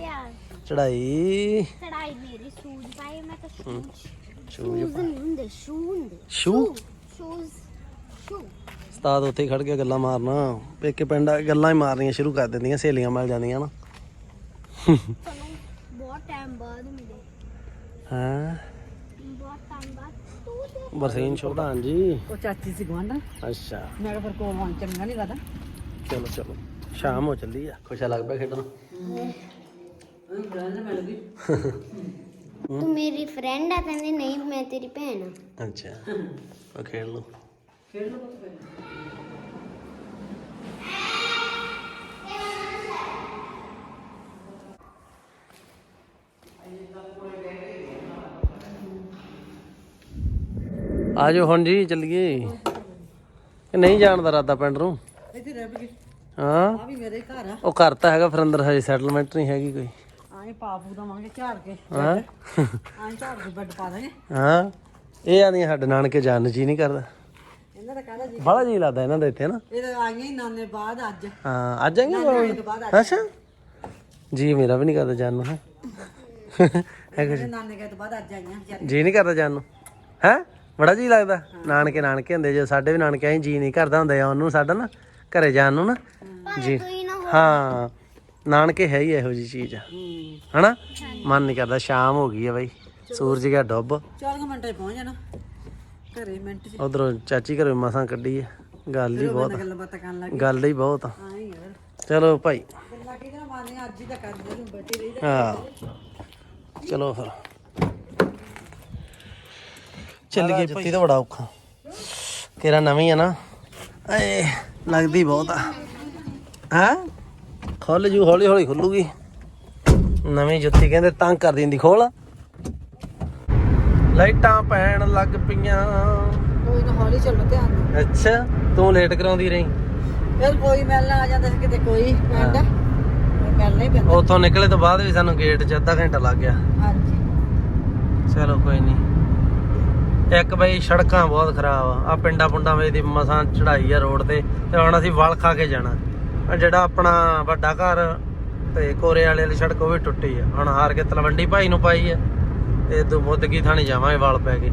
ਯਾਰ ਚੜਾਈ। ਚੜਾਈ ਮੇਰੀ ਸ਼ੂਜ਼ ਪਾਏ ਮੈਂ ਤਾਂ ਸ਼ੂਜ਼ ਸ਼ੂਜ ਨਹੀਂ ਹੁੰਦੇ ਸ਼ੂ ਹੁੰਦੇ। ਸ਼ੂ ਸ਼ੂਜ਼ ਸ਼ੂ ਉਸਤਾਦ ਉੱਥੇ ਹੀ ਖੜ ਕੇ ਗੱਲਾਂ ਮਾਰਨਾ। ਪੇਕੇ ਪਿੰਡ ਆ ਕੇ ਗੱਲਾਂ ਹੀ ਮਾਰਨੀਆਂ ਸ਼ੁਰੂ ਕਰ ਦਿੰਦੀਆਂ ਸਹੇਲੀਆਂ ਮਿਲ ਜਾਂਦੀਆਂ ਨਾ। ਬਹੁਤ ਟਾਈਮ ਬਾਅਦ ਮਿਲੇ। ਹਾਂ? ਬਹੁਤ ਟਾਈਮ ਬਾਅਦ। ਤੂੰ ਤੇ ਬਰਸੀਨ ਛੋਟਾ ਹਾਂਜੀ। ਉਹ ਚਾਚੀ ਸੀ ਗਵਾਂਢ ਅੱਛਾ। ਮੈਂ ਕਿਹਾ ਫਿਰ ਕੋਲ ਚੰਗਾ ਨਹੀਂ ਲੱਗਦਾ। ਚਲੋ ਚਲੋ। ਸ਼ਾਮ ਹੋ ਚੱਲੀ ਆ। ਖੁਸ਼ਾ ਲੱਗ ਪਿਆ ਖੇਡਣ? ਤੂੰ ਮੇਰੀ ਫਰੈਂਡ ਆ ਕਹਿੰਦੀ ਨਹੀਂ ਮੈਂ ਤੇਰੀ ਭੈਣ ਆ। ਅੱਛਾ ਉਹ ਖੇਡ ਲਓ। ਖੇਡ ਲਓ ਫਿਰ ਆ ਜਾਓ ਹੁਣ ਜੀ ਚੱਲੀਏ। ਕਿ ਨਹੀਂ ਜਾਣ ਦਾ ਇਰਾਦਾ ਪਿੰਡ ਨੂੰ। ਇੱਥੇ ਰਹਿ ਵੀ ਹਾਂ? ਆ ਵੀ ਮੇਰੇ ਘਰ ਆ। ਉਹ ਘਰ ਤਾਂ ਹੈਗਾ ਫਿਰ ਅੰਦਰ ਹਜੇ ਸੈਟਲਮੈਂਟ ਨਹੀਂ ਹੈਗੀ ਕੋਈ। ਆਏ ਪਾਪੂ ਦਾ ਮੰਗੇ ਝਾੜ ਕੇ ਹਾਂ? ਆਏ ਝਾੜ ਕੇ ਬੈੱਡ ਪਾ ਦਾਂਗੇ ਹਾਂ? ਇਹ ਆਂਦੀਆਂ ਸਾਡੇ ਨਾਨਕੇ ਜਾਣ ਜੀ ਨਹੀਂ ਕਰਦਾ। ਇਹਨਾਂ ਦਾ ਕਹਦਾ ਜੀ? ਬੜਾ ਜੀ ਲੱਗਦਾ ਇਹਨਾਂ ਦਾ ਇੱਥੇ ਨਾ। ਇਹ ਤਾਂ ਆਈਆਂ ਹੀ ਨਾਨੇ ਬਾਅਦ ਅੱਜ। ਹਾਂ ਅੱਜ ਅੱਜ। ਅੱਛਾ। ਜੀ ਮੇਰਾ ਵੀ ਨਹੀਂ ਕਰਦਾ ਜਾਣ ਨੂੰ ਹੈ। ਹੈਗਾ ਜੀ। ਨਾਨੇ ਗਏ ਤੋਂ ਬਾਅਦ ਅੱਜ ਆਈਆਂ ਜੀ ਨਹੀਂ ਕਰਦਾ ਜਾਣ ਨੂੰ। ਹੈ? ਬੜਾ ਜੀ ਲੱਗਦਾ। ਨਾਨਕੇ ਨਾਨਕੇ ਹੁੰਦੇ ਜੇ ਸਾਡੇ ਵੀ ਨਾਨਕੇ ਆਏ ਜੀ ਨਹੀਂ ਕਰਦਾ ਹੁੰਦਾ ਆ ਉਹਨੂੰ ਸਾਡਾ ਨਾ ਘਰੇ ਜਾਣ ਨੂੰ ਨਾ। ਜੀ। ਹਾਂ ਨਾਨਕੇ ਹੈ ਹੀ ਇਹੋ ਜੀ ਚੀਜ਼। ਹੂੰ। ਹਨਾ? ਮਨ ਨਹੀਂ ਕਰਦਾ ਸ਼ਾਮ ਹੋ ਗਈ ਹੈ ਬਾਈ। ਸੂਰਜ ਗਿਆ ਡੁੱਬ। ਚਾਰ ਕੁ ਮਿੰਟਾਂ 'ਚ ਪਹੁੰਚ ਜਾਣਾ। ਘਰੇ ਮਿੰਟ 'ਚ। ਉਧਰੋਂ ਚਾਚੀ ਘਰੋਂ ਮਸਾਂ ਕੱਢੀ ਹੈ। ਗੱਲ ਹੀ ਬਹੁਤ। ਗੱਲਾਂ ਬਾਤਾਂ ਕਰਨ ਲੱਗ ਗੱਲ ਹੀ ਬਹੁਤ ਆ। ਚਲੋ ਭਾਈ। ਗੱਲਾਂ ਕਿਹਦੇ ਨਾਲ ਮਾਰਨੀਆਂ ਅੱਜ ਹੀ ਤਾਂ ਕਰਦੇ ਨੂੰ ਬੈਠੀ ਰਹੀ ਹਾਂ। ਚਲੋ ਫਿਰ। ਚੱਲ ਗਏ ਜੁੱਤੀ ਤਾਂ ਬੜਾ ਔਖਾ। ਤੇਰਾ ਨਵੀਂ ਆ ਨਾ। ਏ ਲੱਗਦੀ ਬਹੁਤ ਆ। ਹਾਂ? ਖੁੱਲ ਜੂ ਹੌਲੀ ਹੌਲੀ ਖੁੱਲੂਗੀ। ਨਵੀਂ ਜੁੱਤੀ ਕਹਿੰਦੇ ਤੰਗ ਕਰ ਦਿੰਦੀ ਖੋਲ। ਲਾਈਟਾਂ ਪੈਣ ਲੱਗ ਪਈਆਂ। ਕੋਈ ਨਾ ਹੌਲੀ ਚੱਲੋ ਧਿਆਨ ਨਾਲ। ਅੱਛਾ ਤੂੰ ਲੇਟ ਕਰਾਉਂਦੀ ਰਹੀ। ਫਿਰ ਕੋਈ ਮਿਲਣਾ ਆ ਜਾਂਦਾ ਸੀ ਕਿਤੇ ਕੋਈ ਪਿੰਡ। ਮਿਲਣਾ ਹੀ ਪੈਂਦਾ। ਉੱਥੋਂ ਨਿਕਲੇ ਤੋਂ ਬਾਅਦ ਵੀ ਸਾਨੂੰ ਗੇਟ 'ਚ ਅੱਧਾ ਘੰਟਾ ਲੱਗ ਗਿਆ। ਹਾਂਜੀ। ਚਲੋ ਕੋਈ ਨਹੀਂ ਇੱਕ ਬਈ ਸੜਕਾਂ ਬਹੁਤ ਖਰਾਬ ਆ। ਆ ਪਿੰਡਾਂ ਪੁੰਡਾਂ ਵਿੱਚ ਦੀ ਮਸਾਂ ਚੜਾਈ ਆ ਰੋਡ ਤੇ ਤੇ ਹੁਣ ਅਸੀਂ ਵਲ ਖਾ ਕੇ ਜਾਣਾ। ਜਿਹੜਾ ਆਪਣਾ ਵੱਡਾ ਘਰ ਤੇ ਕੋਰੇ ਵਾਲੇ ਵਾਲੀ ਸੜਕ ਉਹ ਵੀ ਟੁੱਟੀ ਆ। ਹੁਣ ਹਾਰ ਕੇ ਤਲਵੰਡੀ ਭਾਈ ਨੂੰ ਪਾਈ ਆ ਤੇ ਤੂੰ ਮੁੱਦਗੀ ਥਾਣੀ ਜਾਵਾਂਗੇ ਵਲ ਪੈ ਗਏ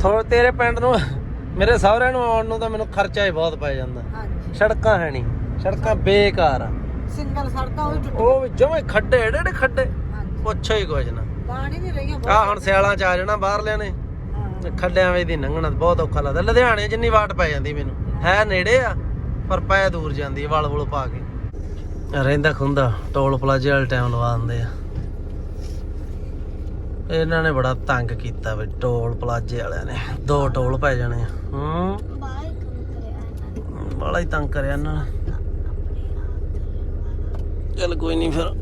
ਥੋ ਤੇਰੇ ਪਿੰਡ ਨੂੰ ਮੇਰੇ ਸਹੁਰਿਆਂ ਨੂੰ ਆਉਣ ਨੂੰ ਤਾਂ ਮੈਨੂੰ ਖਰਚਾ ਹੀ ਬਹੁਤ ਪੈ ਜਾਂਦਾ। ਸੜਕਾਂ ਹੈ ਨਹੀਂ। ਸੜਕਾਂ ਬੇਕਾਰ ਆ। ਸਿੰਗਲ ਸੜਕਾਂ ਉਹ ਵੀ ਟੁੱਟ। ਉਹ ਵੀ ਜਮੇ ਖੱਡੇ ਏਡੇ ਏਡੇ ਖੱਡੇ ਪੁੱਛੋ ਹੀ ਕੁਝ ਨਾ। ਪਾਣੀ ਨਹੀਂ ਰਹੀਆਂ ਆ ਹੁਣ ਸਿਆਲਾਂ ਚ ਆ ਜਾਣਾ ਬਾਹਰਲਿਆਂ ਨੇ। ਹਾਂ। ਤੇ ਖੱਡਿਆਂ ਵਿੱਚ ਦੀ ਲੰਘਣਾ ਬਹੁਤ ਔਖਾ ਲੱਗਦਾ। ਲੁਧਿਆਣੇ ਜਿੰਨੀ ਵਾਟ ਪੈ ਜਾਂਦੀ ਮੈਨੂੰ। ਹੈ ਨੇੜੇ ਆ। ਪਰ ਪੈ ਦੂਰ ਜਾਂਦੀ ਆ, ਵਲ ਵਲ ਪਾ ਕੇ। ਰਹਿੰਦਾ ਖੁੰਦਾ ਟੋਲ ਪਲਾਜ਼ੇ ਵਾਲੇ ਟਾਈਮ ਲਵਾ ਦਿੰਦੇ ਆ। ਇਹਨਾਂ ਨੇ ਬੜਾ ਤੰਗ ਕੀਤਾ ਵੀ ਟੋਲ ਪਲਾਜ਼ੇ ਵਾਲਿਆਂ ਨੇ। ਦੋ ਟੋਲ ਪੈ ਜਾਣੇ ਆ। ਹੂੰ? ਬੜਾ ਹੀ ਤੰਗ ਕਰਿਆ ਇਹਨਾਂ ਨੇ। ਚੱਲ ਕੋਈ ਨਹੀਂ ਫਿਰ।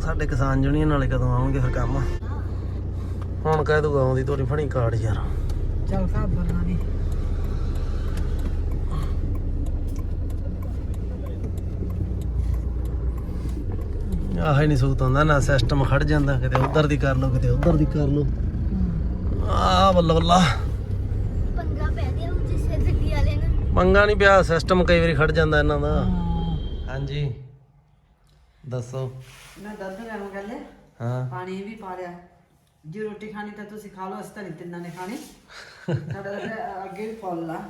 ਸਾਡੇ ਕਿਸਾਨ ਯੂਨੀਅਨ ਵਾਲੇ ਕਦੋਂ ਆਉਣਗੇ ਫਿਰ ਕੰਮ? ਹੁਣ ਕਹਿ ਦੂਗਾ ਆਉਂਦੀ ਤੋਰੀ ਫਣੀ ਕਾਰਡ ਯਾਰ। ਚੱਲ ਕਾ ਬਣਾ ਨਹੀਂ ਆਹ ਹੀ ਨਹੀਂ ਸੂਤ ਹੁੰਦਾ ਨਾ ਸਿਸਟਮ ਖੜ ਜਾਂਦਾ ਕਿਤੇ ਉਧਰ ਦੀ ਕਰ ਲਓ ਕਿਤੇ ਉਧਰ ਦੀ ਕਰ ਲਓ। ਆ ਬੱਲਾ ਬੱਲਾ। ਪੰਗਾ ਪੈ ਗਿਆ ਉਹ ਜਿਸੇ ਗੱਡੀ ਵਾਲੇ ਨੂੰ। ਮੰਗਾ ਨਹੀਂ ਪਿਆ ਸਿਸਟਮ ਕਈ ਵਾਰੀ ਖੜ ਜਾਂਦਾ ਇਹਨਾਂ ਦਾ। ਹਾਂਜੀ। ਦੱਸੋ। ਮੈਂ ਗਰਮ ਕਰ ਲਿਆ ਹਾਂ। ਪਾਣੀ ਵੀ ਪਾ ਲਿਆ। ਜੇ ਰੋਟੀ ਖਾਣੀ ਤਾਂ ਤੁਸੀਂ ਖਾ ਲਓ ਅਸੀਂ ਤਾਂ ਨਹੀਂ ਤਿੰਨਾਂ ਨੇ ਖਾਣੀ। ਸਾਡਾ ਤਾਂ ਅੱਗੇ ਵੀ ਫੁੱਲ ਆ।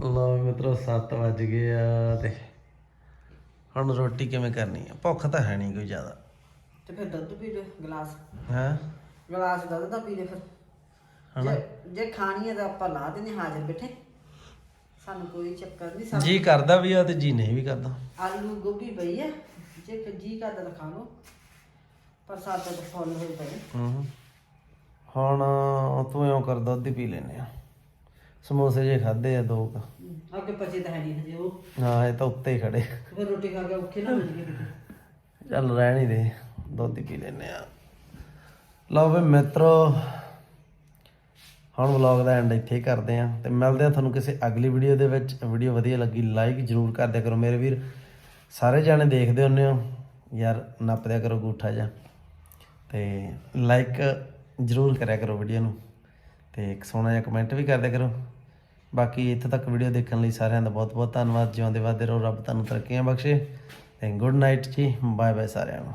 ਲਓ ਵੀ ਮਿੱਤਰੋ 7 ਵੱਜ ਗਏ ਆ ਤੇ ਹੁਣ ਰੋਟੀ ਕਿਵੇਂ ਕਰਨੀ ਆ? ਭੁੱਖ ਤਾਂ ਹੈ ਨਹੀਂ ਕੋਈ ਜ਼ਿਆਦਾ। ਤੇ ਫਿਰ ਦੁੱਧ ਪੀ ਲਓ ਗਲਾਸ। ਹੈ? ਗਲਾਸ ਦੁੱਧ ਦਾ ਪੀ ਲਓ ਫਿਰ। ਹਨਾ? ਜੇ ਜੇ ਖਾਣੀ ਹੈ ਤਾਂ ਆਪਾਂ ਲਾ ਦੇਣੇ ਹਾਜ਼ਰ ਬੈਠੇ। ਸਾਨੂੰ ਕੋਈ ਚੱਕਰ ਨਹੀਂ ਸਾਨੂੰ ਜੀ ਕਰਦਾ ਵੀ ਆ ਤੇ ਜੀ ਨਹੀਂ ਵੀ ਕਰਦਾ। ਆਲੂ ਗੋਭੀ ਪਈ ਹੈ ਜੇ ਫਿਰ ਜੀ ਕਰਦਾ ਤਾਂ ਖਾ ਲਓ। ਪਰ ਸਾਡਾ ਤਾਂ ਫੁੱਲ ਹੋਏ ਪਏ ਹੂੰ। ਹੁਣ ਤੂੰ ਇਉਂ ਕਰ ਦੁੱਧ ਹੀ ਪੀ ਲੈਨੇ ਆ। ਸਮੋਸੇ ਜੇ ਖਾਦੇ ਆ ਦੋ ਕੁ। ਅੱਗੇ ਪਚੇ ਤਾਂ ਹੈ ਨਹੀਂ ਹਜੇ ਉਹ। ਹਾਂ ਇਹ ਤਾਂ ਉੱਤੇ ਹੀ ਖੜੇ। ਫਿਰ ਰੋਟੀ ਖਾ ਕੇ ਔਖੇ ਨਾ ਹੋ ਜਾਈਏ ਚੱਲ ਰਹਿਣ ਹੀ ਦੇ ਦੁੱਧ ਹੀ ਪੀ ਲੈਨੇ ਆ ਲਓ ਵੀ ਮਿੱਤਰੋ ਹੁਣ ਵਲੌਗ ਦਾ ਐਂਡ ਇੱਥੇ ਹੀ ਕਰਦੇ ਆ ਤੇ ਮਿਲਦੇ ਆ ਤੁਹਾਨੂੰ ਕਿਸੇ ਅਗਲੀ ਵੀਡੀਓ ਦੇ ਵਿੱਚ। ਵੀਡੀਓ ਵਧੀਆ ਲੱਗੀ ਲਾਈਕ ਜਰੂਰ ਕਰ ਦਿਆ ਕਰੋ ਮੇਰੇ ਵੀਰ। ਸਾਰੇ ਜਾਣੇ ਦੇਖਦੇ ਹੁੰਨੇ ਹੋ ਯਾਰ ਨੱਪ ਦਿਆ ਕਰੋ ਗੂਠਾ ਜਾ ਤੇ ਲਾਈਕ ਜਰੂਰ ਕਰਿਆ ਕਰੋ ਵੀਡੀਓ ਨੂੰ। ਤੇ ਇੱਕ ਸੋਹਣਾ ਜਿਹਾ ਕਮੈਂਟ ਵੀ ਕਰ ਦਿਆ ਕਰੋ। ਬਾਕੀ ਇੱਥੇ ਤੱਕ ਵੀਡੀਓ ਦੇਖਣ ਲਈ ਸਾਰਿਆਂ ਦਾ ਬਹੁਤ ਬਹੁਤ ਧੰਨਵਾਦ ਜਿਉਂਦੇ ਵਾਦੇ ਰਹੋ, ਰੱਬ ਤੁਹਾਨੂੰ ਤਰੱਕੀਆਂ ਬਖਸ਼ੇ ਤੇ ਗੁੱਡ ਨਾਈਟ ਜੀ ਬਾਏ ਬਾਏ ਸਾਰਿਆਂ ਨੂੰ।